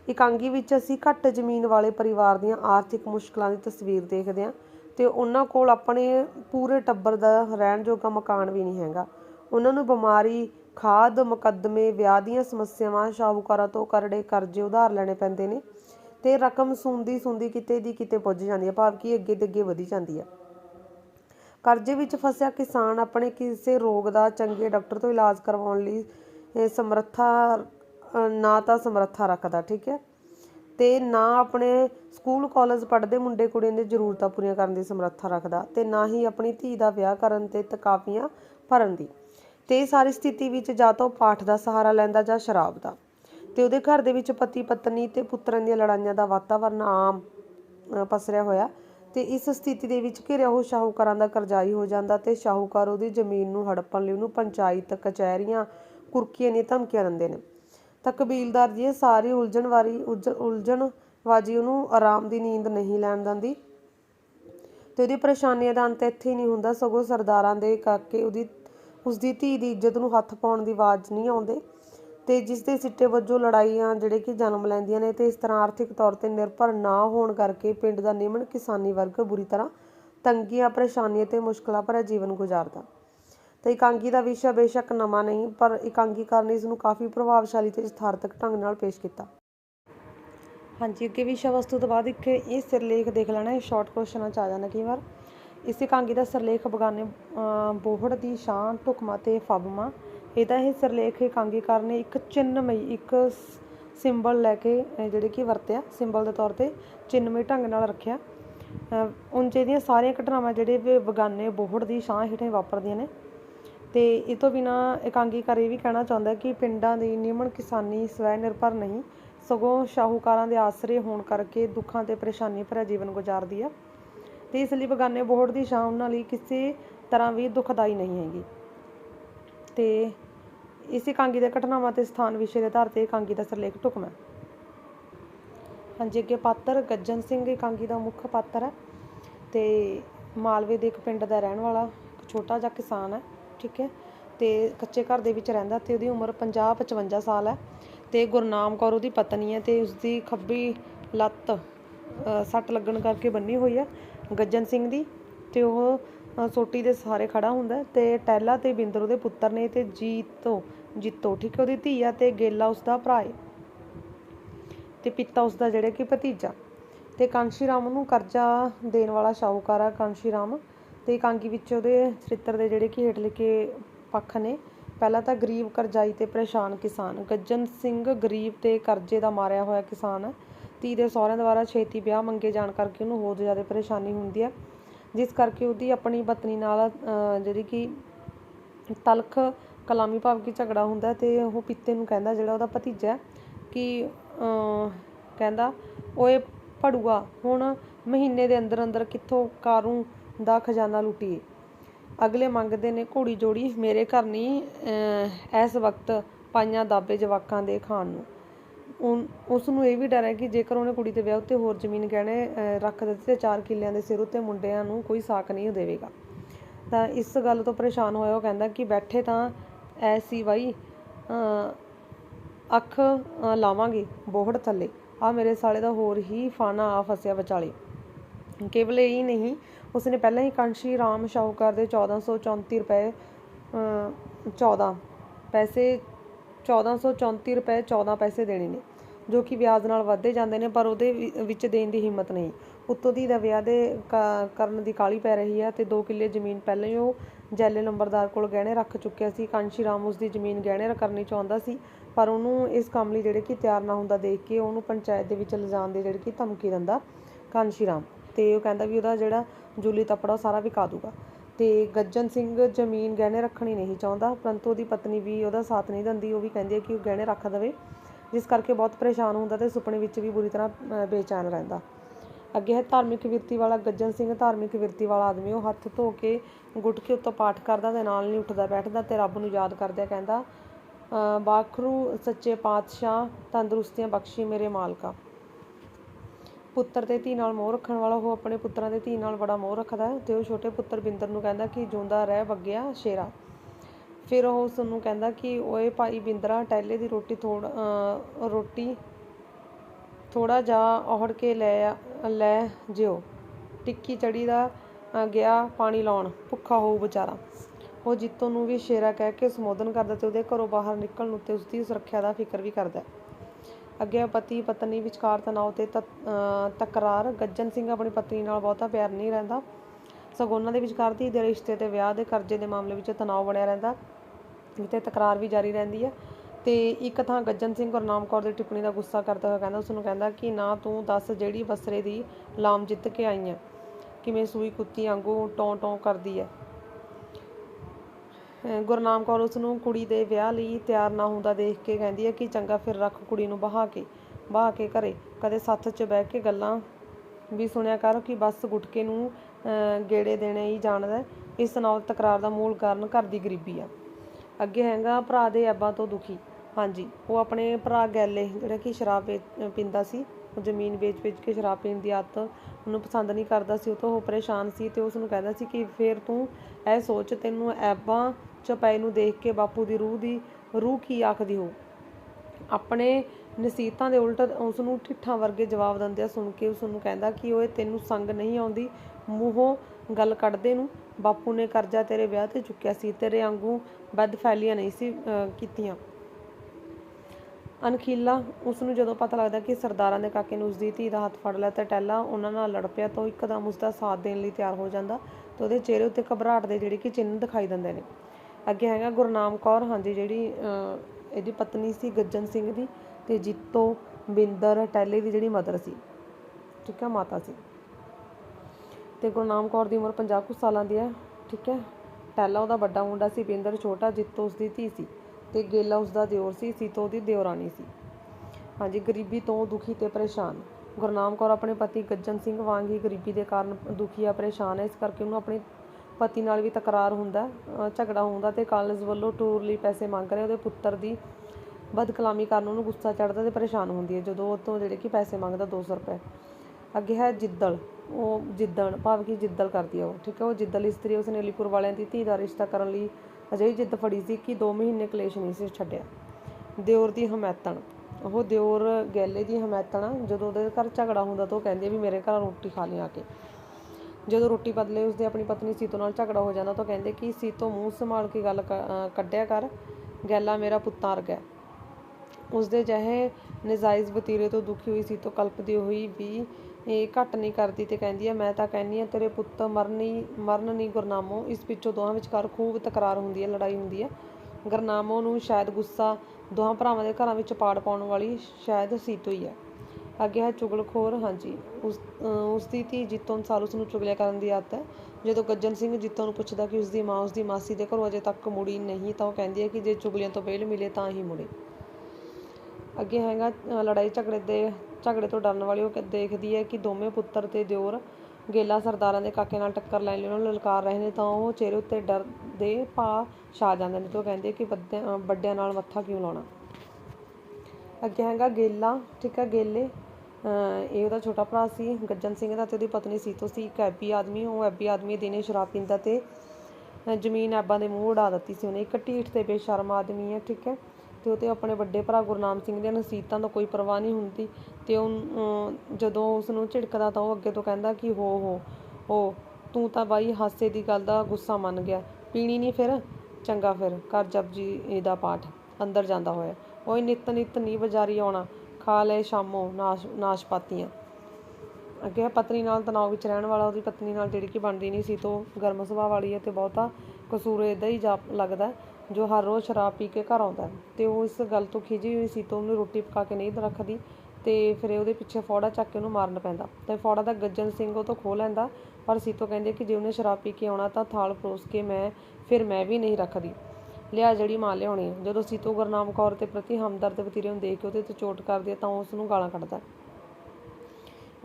ਇਕਾਂਗੀ ਵਿੱਚ ਅਸੀਂ ਘੱਟ ਜ਼ਮੀਨ ਵਾਲੇ ਪਰਿਵਾਰ ਦੀਆਂ ਆਰਥਿਕ ਮੁਸ਼ਕਲਾਂ ਦੀ ਤਸਵੀਰ ਦੇਖਦੇ ਹਾਂ ਤੇ ਉਹਨਾਂ ਕੋਲ ਆਪਣੇ ਪੂਰੇ ਟੱਬਰ ਦਾ ਰਹਿਣ ਜੋਗਾ ਮਕਾਨ ਵੀ ਨਹੀਂ ਹੈਗਾ। ਉਹਨਾਂ ਨੂੰ ਬਿਮਾਰੀ, ਖਾਦ, ਮੁਕੱਦਮੇ, ਵਿਆਹ ਦੀਆਂ ਸਮੱਸਿਆਵਾਂ, ਸ਼ਾਹੂਕਾਰਾਂ ਤੋਂ ਕਰੜੇ ਕਰਜ਼ੇ ਉਧਾਰ ਲੈਣੇ ਪੈਂਦੇ ਨੇ ਤੇ ਰਕਮ ਸੁੰਦੀ ਸੁੰਦੀ ਕਿਤੇ ਦੀ ਕਿਤੇ ਪੁੱਜ ਜਾਂਦੀ ਹੈ, ਭਾਵ ਕਿ ਅੱਗੇ ਤੇ ਅੱਗੇ ਵਧੀ ਜਾਂਦੀ ਹੈ। ਕਰਜ਼ੇ ਵਿੱਚ ਫਸਿਆ ਕਿਸਾਨ ਆਪਣੇ ਕਿਸੇ ਰੋਗ ਦਾ ਚੰਗੇ ਡਾਕਟਰ ਤੋਂ ਇਲਾਜ ਕਰਵਾਉਣ ਲਈ ਸਮਰੱਥਾ ਨਾ ਤਾਂ ਸਮਰੱਥਾ ਰੱਖਦਾ, ਠੀਕ ਹੈ? ਤੇ ਨਾ ਆਪਣੇ ਸਕੂਲ, ਕਾਲਜ ਪੜ੍ਹਦੇ ਮੁੰਡੇ, ਕੁੜੀਆਂ ਦੀ ਜ਼ਰੂਰਤਾਂ ਪੂਰੀਆਂ ਕਰਨ ਦੀ ਸਮਰੱਥਾ ਰੱਖਦਾ ਤੇ ਨਾ ਹੀ ਆਪਣੀ ਧੀ ਦਾ ਵਿਆਹ ਕਰਨ ਤੇ ਤਕਾਫੀਆਂ ਭਰਨ ਦੀ। ਤੇ ਇਹ ਸਾਰੀ ਸਥਿਤੀ ਵਿੱਚ ਜਾਂ ਤਾਂ ਪਾਠ ਦਾ ਸਹਾਰਾ ਲੈਂਦਾ ਜਾਂ ਸ਼ਰਾਬ ਦਾ। ਤੇ ਉਹਦੇ ਘਰ ਦੇ ਵਿੱਚ ਪਤੀ, ਪਤਨੀ ਤੇ ਪੁੱਤਰਾਂ ਦੀਆਂ ਲੜਾਈਆਂ ਦਾ ਵਾਤਾਵਰਨ ਆਮ ਪਸਰਿਆ ਹੋਇਆ। ਤੇ ਇਸ ਸਥਿਤੀ ਦੇ ਵਿੱਚ ਘਿਰਿਆ ਉਹ ਸ਼ਾਹੂਕਾਰਾਂ ਦਾ ਕਰਜ਼ਾਈ ਹੋ ਜਾਂਦਾ ਤੇ ਸ਼ਾਹੂਕਾਰ ਉਹਦੀ ਜ਼ਮੀਨ ਨੂੰ ਹੜਪਣ ਲਈ ਉਹਨੂੰ ਪੰਚਾਇਤ, ਕਚਹਿਰੀਆਂ, ਕੁਰਕੀਆਂ ਦੀਆਂ ਧਮਕੀਆਂ ਦਿੰਦੇ ਨੇ। ਤਾਂ ਕਬੀਲਦਾਰ ਜੀ ਇਹ ਸਾਰੀ ਉਲਝਣ ਵਾਰੀ, ਉਲਝ- ਉਲਝਣਬਾਜ਼ੀ ਉਹਨੂੰ ਆਰਾਮ ਦੀ ਨੀਂਦ ਨਹੀਂ ਲੈਣ ਦਿੰਦੀ। ਤੇ ਉਹਦੀ ਪਰੇਸ਼ਾਨੀਆਂ ਦਾ ਅੰਤ ਇੱਥੇ ਹੀ ਨਹੀਂ ਹੁੰਦਾ, ਸਗੋਂ ਸਰਦਾਰਾਂ ਦੇ ਕਾਕੇ ਉਹਦੀ, ਉਸਦੀ ਧੀ ਦੀ ਇੱਜ਼ਤ ਨੂੰ ਹੱਥ ਪਾਉਣ ਦੀ ਆਵਾਜ਼ ਨਹੀਂ ਆਉਂਦੇ। ਤੇ ਜਿਸ ਦੇ ਸਿੱਟੇ ਵਜੋਂ ਲੜਾਈਆਂ ਜਿਹੜੇ ਕਿ ਜਨਮ ਲੈਂਦੀਆਂ ਨੇ, ਤੇ ਇਸ ਤਰ੍ਹਾਂ ਆਰਥਿਕ ਤੌਰ ਤੇ ਨਿਰਭਰ ਨਾ ਹੋਣ ਕਰਕੇ ਪਿੰਡ ਦਾ ਨਿਮਨ ਕਿਸਾਨੀ ਵਰਗ ਬੁਰੀ ਤਰ੍ਹਾਂ ਤੰਗੀਆਂ, ਪਰੇਸ਼ਾਨੀਆਂ ਤੇ ਮੁਸ਼ਕਲਾਂ ਭਰਿਆ ਜੀਵਨ ਗੁਜ਼ਾਰਦਾ। ਤੇ ਇਕਾਂਗੀ ਦਾ ਵਿਸ਼ਾ ਬੇਸ਼ੱਕ ਨਵਾਂ ਨਹੀਂ ਪਰ ਇਕਾਂਗੀਕਾਰ ਨੇ ਇਸ ਨੂੰ ਕਾਫੀ ਪ੍ਰਭਾਵਸ਼ਾਲੀ ਤੇ ਯਥਾਰਥਕ ਢੰਗ ਨਾਲ ਪੇਸ਼ ਕੀਤਾ। ਹਾਂਜੀ ਅੱਗੇ ਵਿਸ਼ਾ ਵਸਤੂ ਤੋਂ ਬਾਅਦ ਇੱਕ ਇਹ ਸਿਰਲੇਖ ਦੇਖ ਲੈਣਾ ਇਹ ਸ਼ਾਰਟ ਕੁਐਸਚਨਾਂ ਚ ਆ ਜਾਂਦਾ ਕਈ ਵਾਰ। ਇਸ ਇਕਾਂਗੀ ਦਾ ਸਿਰਲੇਖ ਬਗਾਨੇ ਬੋਹੜ ਦੀ ਸ਼ਾਨ ਢੁਕਮਾ ਤੇ ਫਬਮਾ। ਇਹਦਾ ਇਹ ਸਿਰਲੇਖ ਇਕਾਂਗੀਕਾਰ ਨੇ ਇੱਕ ਚਿੰਨਮਈ ਇੱਕ ਸਿੰਬਲ ਲੈ ਕੇ ਜਿਹੜੇ ਕਿ ਵਰਤਿਆ ਸਿੰਬਲ ਦੇ ਤੌਰ ਤੇ ਚਿੰਨਮਈ ਢੰਗ ਨਾਲ ਰੱਖਿਆ। ਅਹ, ਉਂਝ ਇਹਦੀਆਂ ਸਾਰੀਆਂ ਘਟਨਾਵਾਂ ਜਿਹੜੇ ਬਗਾਨੇ ਬੋਹੜ ਦੀ ਛਾਂ ਹੇਠਾਂ ਵਾਪਰਦੀਆਂ ਨੇ। ਅਤੇ ਇਹ ਤੋਂ ਬਿਨਾਂ ਇਕਾਂਗੀਕਾਰ ਇਹ ਵੀ ਕਹਿਣਾ ਚਾਹੁੰਦਾ ਕਿ ਪਿੰਡਾਂ ਦੀ ਨਿਮਨ ਕਿਸਾਨੀ ਸਵੈ ਨਿਰਭਰ ਨਹੀਂ, ਸਗੋਂ ਸ਼ਾਹੂਕਾਰਾਂ ਦੇ ਆਸਰੇ ਹੋਣ ਕਰਕੇ ਦੁੱਖਾਂ ਤੇ ਪਰੇਸ਼ਾਨੀ ਭਰਿਆ ਜੀਵਨ ਗੁਜ਼ਾਰਦੀ ਆ। ਤੇ ਇਸ ਲਈ ਬਗਾਨੇ ਬੋਹੜ ਦੀ ਛਾਂ ਉਹਨਾਂ ਲਈ ਕਿਸੇ ਤਰ੍ਹਾਂ ਵੀ ਦੁਖਦਾਈ ਨਹੀਂ ਹੈਗੀ। ਤੇ ਇਸ ਇਕਾਂਗੀ ਦੇ ਘਟਨਾਵਾਂ ਤੇ ਸਥਾਨ ਵਿਸ਼ੇ ਦੇ ਆਧਾਰ ਤੇ ਇਕਾਂਗੀ ਦਾ ਸਿਰਲੇਖ ਢੁਕਵਾਂ ਹਾਂਜੀ, ਅੱਗੇ ਪਾਤਰ ਗੱਜਨ ਸਿੰਘ ਇਕਾਂਗੀ ਦਾ ਮੁੱਖ ਪਾਤਰ ਹੈ। ਤੇ ਮਾਲਵੇ ਦੇ ਇੱਕ ਪਿੰਡ ਦਾ ਰਹਿਣ ਵਾਲਾ, ਇੱਕ ਛੋਟਾ ਜਿਹਾ ਕਿਸਾਨ ਹੈ। ਠੀਕ ਹੈ? ਤੇ ਕੱਚੇ ਘਰ ਦੇ ਵਿੱਚ ਰਹਿੰਦਾ ਤੇ ਉਹਦੀ ਉਮਰ 50 55 ਸਾਲ ਹੈ ਤੇ ਗੁਰਨਾਮ ਕੌਰ ਉਹਦੀ ਪਤਨੀ ਹੈ ਤੇ ਉਸਦੀ ਖੱਬੀ ਲੱਤ ਸੱਟ ਲੱਗਣ ਕਰਕੇ ਬੰਨੀ ਹੋਈ ਹੈ ਗੱਜਨ ਸਿੰਘ ਦੀ ਤੇ ਉਹ ਸੋਟੀ ਦੇ ਸਹਾਰੇ ਖੜਾ ਹੁੰਦਾ ਤੇ ਟੈਲਾ ਤੇ ਬਿੰਦਰ ਉਹਦੇ ਪੁੱਤਰ ਨੇ ਤੇ ਜੀਤੋ ਜੀਤੋ, ਠੀਕ ਹੈ? ਉਹਦੀ ਧੀ ਆ ਤੇ ਗੇਲਾ ਉਸਦਾ ਭਰਾ ਹੈ ਤੇ ਪਿਤਾ ਉਸਦਾ ਜਿਹੜਾ ਕਿ ਭਤੀਜਾ ਤੇ ਕਾਂਸ਼ੀ ਰਾਮ ਨੂੰ ਕਰਜ਼ਾ ਦੇਣ ਵਾਲਾ ਸ਼ਾਹੂਕਾਰ ਆ ਕਾਂਸ਼ੀ ਰਾਮ। ਤੇ ਇਕਾਂਗੀ ਵਿੱਚ ਉਹਦੇ ਚਰਿੱਤਰ ਦੇ ਜਿਹੜੇ ਕਿ ਹੇਠ ਲਿਖੇ ਪੱਖ ਨੇ। ਪਹਿਲਾ ਤਾਂ ਗਰੀਬ ਕਰਜ਼ਾਈ ਤੇ ਪਰੇਸ਼ਾਨ ਕਿਸਾਨ। ਗੱਜਨ ਸਿੰਘ ਗਰੀਬ ਤੇ ਕਰਜ਼ੇ ਦਾ ਮਾਰਿਆ ਹੋਇਆ ਕਿਸਾਨ। ਹੈ ਧੀ ਦੇ ਸਹੁਰਿਆਂ ਦੁਆਰਾ ਛੇਤੀ ਵਿਆਹ ਮੰਗੇ ਜਾਣ ਕਰਕੇ ਉਹਨੂੰ ਹੋਰ ਜ਼ਿਆਦਾ ਪਰੇਸ਼ਾਨੀ ਹੁੰਦੀ ਹੈ। ਜਿਸ ਕਰਕੇ ਉਹਦੀ ਆਪਣੀ ਪਤਨੀ ਨਾਲ ਜਿਹੜੀ ਕਿ ਤਲਖ ਕਲਾਮੀ ਭਾਵ ਕਿ ਝਗੜਾ ਹੁੰਦਾ ਤੇ ਉਹ ਪਿੱਤੇ ਨੂੰ ਕਹਿੰਦਾ ਜਿਹੜਾ ਉਹਦਾ ਭਤੀਜਾ ਕਿ ਅਹ, ਕਹਿੰਦਾ ਓਏ ਭੜੂਆ ਹੁਣ ਮਹੀਨੇ ਦੇ ਅੰਦਰ ਅੰਦਰ ਕਿੱਥੋਂ ਕਾਰੂ ਦਾ ਖਜ਼ਾਨਾ ਲੁੱਟੀਏ ਅਗਲੇ ਮੰਗਦੇ ਨੇ ਘੋੜੀ ਜੋੜੀ ਮੇਰੇ ਘਰ ਨਹੀਂ ਅਹ, ਇਸ ਵਕਤ ਪਾਈਆਂ ਦਾਬੇ ਜਵਾਕਾਂ ਦੇ ਖਾਣ ਨੂੰ। ਉਸ ਨੂੰ ਇਹ ਵੀ ਡਰ ਹੈ ਕਿ ਜੇਕਰ ਉਹਨੇ ਕੁੜੀ ਦੇ ਵਿਆਹ ਉੱਤੇ ਹੋਰ ਜ਼ਮੀਨ ਗਹਿਣੇ ਰੱਖ ਦਿੱਤੀ ਤੇ ਚਾਰ ਕਿੱਲਿਆਂ ਦੇ ਸਿਰ ਉੱਤੇ ਮੁੰਡਿਆਂ ਨੂੰ ਕੋਈ ਸਾਕ ਨਹੀਂ ਦੇਵੇਗਾ। ਤਾਂ ਇਸ ਗੱਲ ਤੋਂ ਪਰੇਸ਼ਾਨ ਹੋਇਆ ਉਹ ਕਹਿੰਦਾ ਕਿ ਬੈਠੇ ਤਾਂ ਐਸੀ ਬਾਈ ਅਹ, ਅੱਖ ਲਾਵਾਂਗੇ ਬੋਹੜ ਥੱਲੇ। ਆ ਮੇਰੇ ਸਾਲੇ ਦਾ ਹੋਰ ਹੀ ਫਾਨਾ ਆ ਫਸਿਆ ਵਿਚਾਲੇ। ਕੇਵਲ ਇਹ ਹੀ ਨਹੀਂ ਉਸਨੇ ਪਹਿਲਾਂ ਹੀ ਕਾਂਸ਼ੀ ਰਾਮ ਸ਼ਾਹੂਕਾਰ ਦੇ 1434 ਰੁਪਏ ਅ, 14 ਪੈਸੇ 1434 ਰੁਪਏ 14 ਪੈਸੇ ਦੇਣੇ ਨੇ ਜੋ ਕਿ ਵਿਆਜ ਨਾਲ ਵੱਧਦੇ ਜਾਂਦੇ ਨੇ ਪਰ ਉਹਦੇ ਵਿੱਚ ਦੇਣ ਦੀ ਹਿੰਮਤ ਨਹੀਂ। ਉੱਤੋਂ ਦੀ ਦਾ ਵਿਆਹ ਦੇ ਕਰਨ ਦੀ ਕਾਲੀ ਪੈ ਰਹੀ ਹੈ ਤੇ 2 ਕਿੱਲੇ ਜ਼ਮੀਨ ਪਹਿਲਾਂ ਹੀ ਉਹ ਜੈਲੇ ਨੰਬਰਦਾਰ ਕੋਲ ਗਹਿਣੇ ਰੱਖ ਚੁੱਕਿਆ ਸੀ। ਕਾਂਸ਼ੀ ਰਾਮ ਉਸ ਦੀ ਜ਼ਮੀਨ ਗਹਿਣੇ ਕਰਨੀ ਚਾਹੁੰਦਾ ਸੀ ਪਰ ਉਹਨੂੰ ਇਸ ਕੰਮ ਲਈ ਜਿਹੜੇ ਕਿ ਤਿਆਰ ਨਾ ਹੁੰਦਾ ਦੇਖ ਕੇ ਉਹਨੂੰ ਪੰਚਾਇਤ ਦੇ ਵਿੱਚ ਲਿਜਾਣ ਦੇ ਜਿਹੜੇ ਕਿ ਧਮਕੀ ਦਿੰਦਾ ਕਾਂਸ਼ੀ ਰਾਮ। ਤੇ ਉਹ ਕਹਿੰਦਾ ਵੀ ਉਹਦਾ ਜਿਹੜਾ ਜੂਲੀ ਤਪੜਾ ਉਹ ਸਾਰਾ ਵਿਕਾ ਦੂਗਾ। ਤੇ ਗੱਜਨ ਸਿੰਘ ਜ਼ਮੀਨ ਗਹਿਣੇ ਰੱਖਣੀ ਨਹੀਂ ਚਾਹੁੰਦਾ, ਪਰੰਤੂ ਉਹਦੀ ਪਤਨੀ ਵੀ ਉਹਦਾ ਸਾਥ ਨਹੀਂ ਦਿੰਦੀ, ਉਹ ਵੀ ਕਹਿੰਦੀ ਹੈ ਕਿ ਉਹ ਗਹਿਣੇ ਰੱਖ ਦੇਵੇ। ਜਿਸ ਕਰਕੇ ਬਹੁਤ ਪਰੇਸ਼ਾਨ ਹੁੰਦਾ ਤੇ ਸੁਪਨੇ ਵਿੱਚ ਵੀ ਬੁਰੀ ਤਰ੍ਹਾਂ ਬੇਚੈਨ ਰਹਿੰਦਾ। ਅੱਗੇ ਹੈ ਧਾਰਮਿਕ ਵਿਰਤੀ ਵਾਲਾ ਗੱਜਨ ਸਿੰਘ, ਧਾਰਮਿਕ ਵਿਰਤੀ ਵਾਲਾ ਆਦਮੀ, ਉਹ ਹੱਥ ਧੋ ਕੇ ਗੁਟਕੇ ਉੱਤੋਂ ਪਾਠ ਕਰਦਾ ਤੇ ਨਾਲ ਨਹੀਂ ਉੱਠਦਾ ਬੈਠਦਾ ਤੇ ਰੱਬ ਨੂੰ ਯਾਦ ਕਰਦਿਆਂ ਕਹਿੰਦਾ ਬਾਖਰੂ ਸੱਚੇ ਪਾਤਸ਼ਾਹ, ਤੰਦਰੁਸਤੀਆਂ ਬਖਸ਼ੀ ਮੇਰੇ ਮਾਲਕਾ। ਪੁੱਤਰ ਤੇ ਧੀ ਨਾਲ ਮੋਹ ਰੱਖਣ ਵਾਲਾ ਉਹ ਆਪਣੇ ਪੁੱਤਰਾਂ ਦੇ ਧੀ ਨਾਲ ਬੜਾ ਮੋਹ ਰੱਖਦਾ ਹੈ ਤੇ ਉਹ ਛੋਟੇ ਪੁੱਤਰ ਬਿੰਦਰ ਨੂੰ ਕਹਿੰਦਾ ਕਿ ਜਿਉਂਦਾ ਰਹਿ ਬੱਗਿਆ ਸ਼ੇਰਾ। ਫਿਰ ਉਹ ਉਸ ਨੂੰ ਕਹਿੰਦਾ ਕਿ ਓਏ ਭਾਈ ਬਿੰਦਰਾ ਟੈਲੇ ਦੀ ਰੋਟੀ ਥੋੜ ਅ, ਰੋਟੀ ਥੋੜਾ ਜਾ ਔਹੜ ਕੇ ਲੈ ਆ- ਲੈ ਜਿਓ। ਟਿੱਕੀ ਚੜੀ ਦਾ ਗਿਆ ਪਾਣੀ ਲਾਉਣ ਭੁੱਖਾ ਹੋਊ ਵਿਚਾਰਾ। ਉਹ ਜੀਤੋ ਨੂੰ ਵੀ ਸ਼ੇਰਾ ਕਹਿ ਕੇ ਸੰਬੋਧਨ ਕਰਦਾ ਤੇ ਉਹਦੇ ਘਰੋਂ ਬਾਹਰ ਨਿਕਲਣ ਉੱਤੇ ਉਸਦੀ ਸੁਰੱਖਿਆ ਦਾ ਫਿਕਰ ਵੀ ਕਰਦਾ ਅੱਗੇ ਪਤੀ, ਪਤਨੀ ਵਿਚਕਾਰ ਤਣਾਅ ਤੇ ਤਕਰਾਰ। ਗੱਜਨ ਸਿੰਘ ਆਪਣੀ ਪਤਨੀ ਨਾਲ ਬਹੁਤਾ ਪਿਆਰ ਨਹੀਂ ਰਹਿੰਦਾ। ਸਗੋਂ ਉਹਨਾਂ ਦੇ ਵਿਚਕਾਰ ਧੀ ਦੇ ਰਿਸ਼ਤੇ ਤੇ ਵਿਆਹ ਦੇ ਕਰਜ਼ੇ ਦੇ ਮਾਮਲੇ ਵਿੱਚ ਤਣਾਅ ਬਣਿਆ ਰਹਿੰਦਾ ਤੇ ਤਕਰਾਰ ਵੀ ਜਾਰੀ ਰਹਿੰਦੀ ਹੈ। ਤੇ ਇੱਕ ਥਾਂ ਗੱਜਨ ਸਿੰਘ ਗੁਰਨਾਮ ਕੌਰ ਦੀ ਟਿੱਪਣੀ ਦਾ ਗੁੱਸਾ ਕਰਦਾ ਹੋਇਆ ਕਹਿੰਦਾ, ਉਸ ਨੂੰ ਕਹਿੰਦਾ ਕਿ ਨਾ ਤੂੰ ਦੱਸ ਜਿਹੜੀ ਬਸਰੇ ਦੀ ਲਾਮ ਜਿੱਤ ਕੇ ਆਈ ਹੈ। ਕਿਵੇਂ ਸੂਈ ਕੁੱਤੀ ਵਾਂਗੂ ਟੌਂ ਟੌਂ ਕਰਦੀ ਹੈ। ਗੁਰਨਾਮ ਕੌਰ ਉਸ ਨੂੰ ਕੁੜੀ ਦੇ ਵਿਆਹ ਲਈ ਤਿਆਰ ਨਾ ਹੁੰਦਾ ਦੇਖ ਕੇ ਕਹਿੰਦੀ ਹੈ ਕਿ ਚੰਗਾ ਫਿਰ ਰੱਖ ਕੁੜੀ ਨੂੰ ਬਹਾ ਕੇ ਬਹਾ ਕੇ ਘਰੇ। ਕਦੇ ਸੱਥ 'ਚ ਬਹਿ ਕੇ ਗੱਲਾਂ ਵੀ ਸੁਣਿਆ ਕਰ ਕਿ ਬਸ ਗੁਟਕੇ ਨੂੰ, ਅਹ ਗੇੜੇ ਦੇਣੇ ਹੀ ਜਾਣਦਾ ਇਸ ਨਾਲ ਤਕਰਾਰ ਦਾ ਮੂਲ ਕਾਰਨ ਘਰ ਦੀ ਗਰੀਬੀ ਆ। ਅੱਗੇ ਹੈਗਾ ਭਰਾ ਦੇ ਐਬਾਂ ਤੋਂ ਦੁਖੀ। ਹਾਂਜੀ, ਉਹ ਆਪਣੇ ਭਰਾ ਗੈਲੇ, ਜਿਹੜਾ ਕਿ ਸ਼ਰਾਬ ਵੇਚ- ਪੀਂਦਾ ਸੀ। ਉਹ ਜ਼ਮੀਨ ਵੇਚ-ਵੇਚ ਕੇ ਸ਼ਰਾਬ ਪੀਣ ਦੀ ਆਦਤ ਉਹਨੂੰ ਪਸੰਦ ਨਹੀਂ ਕਰਦਾ ਸੀ। ਉਹ ਤੋਂ ਉਹ ਪਰੇਸ਼ਾਨ ਸੀ ਤੇ ਉਸ ਨੂੰ ਕਹਿੰਦਾ ਸੀ ਕਿ ਫੇਰ ਤੂੰ ਇਹ ਸੋਚ, ਤੈਨੂੰ ਐਬਾਂ ਚ ਨੂੰ ਦੇਖ ਕੇ ਬਾਪੂ ਦੀ ਰੂਹ ਦੀ, ਰੂਹ ਕੀ ਆਖਦੀ ਹੋ ਆਪਣੇ ਨਸੀਤਾਂ ਦੇ ਉਲਟ ਉਸ ਨੂੰ ਠਿੱਠਾਂ ਵਰਗੇ ਜਵਾਬ ਦਿੰਦਿਆਂ ਸੁਣ ਕੇ ਉਸ ਨੂੰ ਕਹਿੰਦਾ ਕਿ ਓਏ ਤੈਨੂੰ ਸੰਗ ਨਹੀਂ ਆਉਂਦੀ, ਮੂੰਹੋਂ ਗੱਲ ਕੱਢਦੇ ਨੂੰ। ਬਾਪੂ ਨੇ ਕਰਜ਼ਾ ਤੇਰੇ ਵਿਆਹ ਤੇ ਚੁੱਕਿਆ ਸੀ, ਤੇਰੇ ਵਾਂਗੂ ਬਦ ਨਹੀਂ ਸੀ ਕੀਤੀਆਂ। ਅਨਖੀਲਾ ਉਸ ਨੂੰ ਜਦੋਂ ਪਤਾ ਲੱਗਦਾ ਕਿ ਸਰਦਾਰਾਂ ਦੇ ਕਾਕੇ ਨੇ ਉਸਦੀ ਧੀ ਦਾ ਹੱਥ ਫੜ ਲਿਆ ਤੇ ਟੈਲਾ ਉਹਨਾਂ ਨਾਲ ਲੜ ਪਿਆ ਤਾਂ ਉਹ ਇੱਕਦਮ ਉਸ ਦਾ ਸਾਥ ਦੇਣ ਲਈ ਤਿਆਰ ਹੋ ਜਾਂਦਾ ਤੇ ਉਹਦੇ ਚਿਹਰੇ ਉੱਤੇ ਘਬਰਾਹਟ ਦੇ ਜਿਹੜੇ ਕਿ ਚਿੰਨ੍ਹ ਦਿਖਾਈ ਦਿੰਦੇ ਨੇ। ਅੱਗੇ ਹੈਗਾ ਗੁਰਨਾਮ ਕੌਰ ਹਾਂਜੀ ਜਿਹੜੀ ਅਹ, ਇਹਦੀ ਪਤਨੀ ਸੀ ਗੱਜਣ ਸਿੰਘ ਦੀ ਤੇ ਜੀਤੋ ਬਿੰਦਰ ਟੈਲੇ ਦੀ ਜਿਹੜੀ ਮਦਰ ਸੀ ਠੀਕ ਹੈ ਮਾਤਾ ਸੀ। ਤੇ ਗੁਰਨਾਮ ਕੌਰ ਦੀ ਉਮਰ 50 ਕੁ ਸਾਲਾਂ ਦੀ ਹੈ ਠੀਕ ਹੈ। ਟੈਲਾ ਉਹਦਾ ਵੱਡਾ ਮੁੰਡਾ ਸੀ ਬਿੰਦਰ ਛੋਟਾ ਜਿੱਤੋ ਉਸਦੀ ਧੀ ਸੀ ਤੇ ਗੇਲਾ ਉਸਦਾ ਦਿਓਰ ਸੀ ਸੀਤੋ ਉਹਦੀ ਦਿਓਰਾਣੀ ਸੀ। ਹਾਂਜੀ ਗਰੀਬੀ ਤੋਂ ਦੁਖੀ ਤੇ ਪਰੇਸ਼ਾਨ। ਗੁਰਨਾਮ ਕੌਰ ਆਪਣੇ ਪਤੀ ਗੱਜਨ ਸਿੰਘ ਵਾਂਗ ਹੀ ਗਰੀਬੀ ਦੇ ਕਾਰਨ ਦੁਖੀ ਆ ਪਰੇਸ਼ਾਨ ਹੈ ਇਸ ਕਰਕੇ ਉਹਨੂੰ ਆਪਣੀ ਪਤੀ ਨਾਲ ਵੀ ਤਕਰਾਰ ਹੁੰਦਾ ਝਗੜਾ ਹੁੰਦਾ ਤੇ ਕਾਲਜ ਵੱਲੋਂ ਟੂਰ ਲਈ ਪੈਸੇ ਮੰਗ ਰਹੇ ਉਹਦੇ ਪੁੱਤਰ ਦੀ ਬਦਕਲਾਮੀ ਕਾਰਨ ਉਹਨੂੰ ਗੁੱਸਾ ਚੜਦਾ ਤੇ ਪਰੇਸ਼ਾਨ ਹੁੰਦੀ ਹੈ, ਜਦੋਂ ਉਹ ਤੋਂ ਜਿਹੜੇ ਕਿ ਪੈਸੇ ਮੰਗਦਾ 200 ਰੁਪਏ ਅੱਗੇ ਹੈ ਜਿੱਦਲ, ਉਹ ਜਿੱਦਣ, ਭਾਵ ਕਿ ਜਿੱਦਲ ਕਰਦੀ ਆ ਉਹ, ਠੀਕ ਹੈ, ਉਹ ਜਿੱਦਲ ਇਸਤਰੀ ਉਸਨੇ ਅਲੀਪੁਰ ਵਾਲਿਆਂ ਦੀ ਧੀ ਦਾ ਰਿਸ਼ਤਾ ਕਰਨ ਲਈ ਅਜਿਹੀ ਜਿੱਦ ਫੜੀ ਸੀ ਕਿ 2 ਮਹੀਨੇ ਕਲੇਸ਼ ਨਹੀਂ ਸੀ ਛੱਡਿਆ ਦਿਓਰ ਦੀ ਹਮਾਇਤਣ ਉਹ ਦਿਓਰ ਗੈਲੇ ਦੀ ਹਮਾਇਤਣ ਆ। ਜਦੋਂ ਉਹਦੇ ਘਰ ਝਗੜਾ ਹੁੰਦਾ ਤਾਂ ਉਹ ਕਹਿੰਦੀ ਆ ਵੀ ਮੇਰੇ ਘਰ ਰੋਟੀ ਖਾ ਲਿਆ ਕੇ ਜਦੋਂ ਰੋਟੀ ਬਦਲੇ ਉਸਦੇ ਆਪਣੀ ਪਤਨੀ ਸੀਤੋ ਨਾਲ ਝਗੜਾ ਹੋ ਜਾਂਦਾ ਤਾਂ ਕਹਿੰਦੇ ਕਿ ਸੀਤੋ ਮੂੰਹ ਸੰਭਾਲ ਕੇ ਗੱਲ ਕੱਢਿਆ ਕਰ, ਗੈਲਾ ਮੇਰਾ ਪੁੱਤਾਂ ਵਰਗਾ ਹੈ। ਉਸਦੇ ਜਿਹੇ ਨਜਾਇਜ਼ ਵਤੀਰੇ ਤੋਂ ਦੁਖੀ ਹੋਈ ਸੀਤੋ ਕਲਪਦੀ ਹੋਈ ਵੀ ਇਹ ਘੱਟ ਨਹੀਂ ਕਰਦੀ ਤੇ ਕਹਿੰਦੀ ਹੈ, ਮੈਂ ਤਾਂ ਕਹਿੰਦੀ ਆ ਤੇਰੇ ਪੁੱਤ ਮਰਨੀ, ਮਰਨ ਨਹੀਂ ਗੁਰਨਾਮੋ। ਇਸ ਪਿੱਛੋਂ ਦੋਹਾਂ ਵਿਚਕਾਰ ਖੂਬ ਤਕਰਾਰ ਹੁੰਦੀ ਹੈ, ਲੜਾਈ ਹੁੰਦੀ ਹੈ। ਗੁਰਨਾਮੋ ਨੂੰ ਸ਼ਾਇਦ ਗੁੱਸਾ ਦੋਹਾਂ ਭਰਾਵਾਂ ਦੇ ਘਰਾਂ ਵਿੱਚ ਪਾੜ ਪਾਉਣ ਵਾਲੀ ਸ਼ਾਇਦ ਸੀਤੋ ਹੀ ਹੈ। ਅੱਗੇ ਹੈ ਚੁਗਲਖੋਰ, ਹਾਂਜੀ। ਉਸ, ਅਹ ਉਸ ਦੀ ਧੀ ਜੀਤੋ ਅਨੁਸਾਰ ਉਸ ਨੂੰ ਚੁਗਲਿਆ ਕਰਨ ਦੀ ਆਦਤ ਹੈ। ਜਦੋਂ ਗੱਜਣ ਸਿੰਘ ਜੀਤੋ ਨੂੰ ਪੁੱਛਦਾ ਕਿ ਉਸ ਦੀ ਮਾਂ ਉਸ ਦੀ ਮਾਸੀ ਦੇ ਘਰੋਂ ਅਜੇ ਤੱਕ ਮੁੜੀ ਨਹੀਂ, ਤਾਂ ਉਹ ਕਹਿੰਦੀ ਹੈ ਕਿ ਜੇ ਚੁਗਲੀਆਂ ਤੋਂ ਵਿਹਲ ਮਿਲੇ ਤਾਂ ਹੀ ਮੁੜੇ। ਅੱਗੇ ਹੈਗਾ ਲੜਾਈ ਝਗੜੇ ਦੇ, ਝਗੜੇ ਤੋਂ ਡਰਨ ਵਾਲੀ ਉਹ ਦੇਖਦੀ ਹੈ ਕਿ ਦੋਵੇਂ ਪੁੱਤਰ ਤੇ ਦਿਓਰ ਗੇਲਾ ਸਰਦਾਰਾਂ ਦੇ ਕਾਕੇ ਨਾਲ ਟੱਕਰ ਲੈਣ ਲਈ ਉਹਨਾਂ ਨੂੰ ਲਲਕਾਰ ਰਹੇ ਨੇ, ਤਾਂ ਉਹ ਚਿਹਰੇ ਉੱਤੇ ਡਰ ਦੇ ਭਾ ਛਾ ਜਾਂਦੇ ਨੇ ਤੇ ਉਹ ਕਹਿੰਦੇ ਕਿ ਵੱਡਿਆਂ ਵੱਡਿਆਂ ਨਾਲ ਮੱਥਾ ਕਿਉਂ ਲਾਉਣਾ। ਅੱਗੇ ਹੈਗਾ ਗੇਲਾ, ਠੀਕ ਹੈ, ਗੇਲੇ। ਇਹ ਉਹਦਾ ਛੋਟਾ ਭਰਾ ਸੀ, ਗੱਜਨ ਸਿੰਘ ਦਾ ਤੇ ਉਹਦੀ ਪਤਨੀ ਸੀਤੋ ਸੀ, ਇੱਕ ਐਬੀ ਆਦਮੀ, ਉਹ ਐਬੀ ਆਦਮੀ ਦਿਨੇ ਸ਼ਰਾਬ ਪੀਂਦਾ ਤੇ ਜ਼ਮੀਨ ਐਬਾਂ ਦੇ ਮੂੰਹ ਉਡਾ ਦਿੱਤੀ ਸੀ ਉਹਨੇ, ਇੱਕ ਢੀਠ ਤੇ ਬੇਸ਼ਰਮ ਆਦਮੀ ਹੈ, ਠੀਕ ਹੈ। ਤੇ ਉਹ ਤੇ ਆਪਣੇ ਵੱਡੇ ਭਰਾ ਗੁਰਨਾਮ ਸਿੰਘ ਦੀਆਂ ਨਸੀਹਤਾਂ ਦਾ ਕੋਈ ਪਰਵਾਹ ਨਹੀਂ ਹੁੰਦੀ ਤੇ ਉਹ ਜਦੋਂ ਉਸ ਨੂੰ ਝਿੜਕਦਾ ਤਾਂ ਉਹ ਅੱਗੇ ਤੋਂ ਕਹਿੰਦਾ ਕਿ ਹੋ ਹੋ ਹੋ, ਤੂੰ ਤਾਂ ਬਾਈ ਹਾਸੇ ਦੀ ਗੱਲ ਦਾ ਗੁੱਸਾ ਮੰਨ ਗਿਆ, ਪੀਣੀ ਨਹੀਂ ਫਿਰ, ਚੰਗਾ ਫਿਰ, ਕਰ ਜਪਜੀ ਦਾ ਪਾਠ, ਅੰਦਰ ਜਾਂਦਾ ਹੋਇਆ। ਓਏ ਨਿਤ ਨਿਤ ਨੀ ਬਜ਼ਾਰੀ ਆਉਣਾ ਖਾ ਲਏ ਸ਼ਾਮੋ ਨਾਸ਼, ਨਾਸ਼ਪਾਤੀਆਂ। ਅੱਗੇ ਹੈ ਪਤਨੀ ਨਾਲ ਤਣਾਅ ਵਿੱਚ ਰਹਿਣ ਵਾਲਾ, ਉਹਦੀ ਪਤਨੀ ਨਾਲ ਜਿਹੜੀ ਕਿ ਬਣਦੀ ਨਹੀਂ ਸੀ ਤੋਂ ਗਰਮ ਸੁਭਾਅ ਵਾਲੀ ਹੈ ਤੇ ਬਹੁਤਾ ਕਸੂਰ ਇਹਦਾ ਹੀ ਜਾਪ ਲੱਗਦਾ ਜੋ ਹਰ ਰੋਜ਼ ਸ਼ਰਾਬ ਪੀ ਕੇ ਘਰ ਆਉਂਦਾ ਹੈ। ਤੇ ਉਹ ਇਸ ਗੱਲ ਤੋਂ ਖਿਜੀ ਹੋਈ ਸੀ ਤੋਂ ਉਹਨੂੰ ਰੋਟੀ ਪਕਾ ਕੇ ਨਹੀਂ ਰੱਖਦੀ ਤੇ ਫਿਰ ਉਹਦੇ ਪਿੱਛੇ ਫੌੜਾ ਚੱਕ ਕੇ ਉਹਨੂੰ ਮਾਰਨ ਪੈਂਦਾ। ਤੇ ਫੌੜਾ ਦਾ ਗੱਜਨ ਸਿੰਘ ਉਹ ਤੋਂ ਖੋਹ ਲੈਂਦਾ, ਪਰ ਸੀਤੋ ਕਹਿੰਦੇ ਕਿ ਜੇ ਉਹਨੇ ਸ਼ਰਾਬ ਪੀ ਕੇ ਆਉਣਾ ਤਾਂ ਥਾਲ ਪਰੋਸ ਕੇ ਮੈਂ, ਫਿਰ ਮੈਂ ਵੀ ਨਹੀਂ ਰੱਖਦੀ। ਲਿਆ ਜਿਹੜੀ ਮਾਂ ਲਿਆਉਣੀ ਜਦੋਂ ਸੀਤੋ ਗੁਰਨਾਮ ਕੌਰ ਦੇ ਪ੍ਰਤੀ ਹਮਦਰਦ ਵਤੀਰੇ ਨੂੰ ਦੇਖ ਕੇ ਉਹਦੇ ਤੇ ਚੋਟ ਕਰਦੀ ਹੈ ਤਾਂ ਉਸ ਨੂੰ ਗਾਲਾਂ ਕੱਢਦਾ।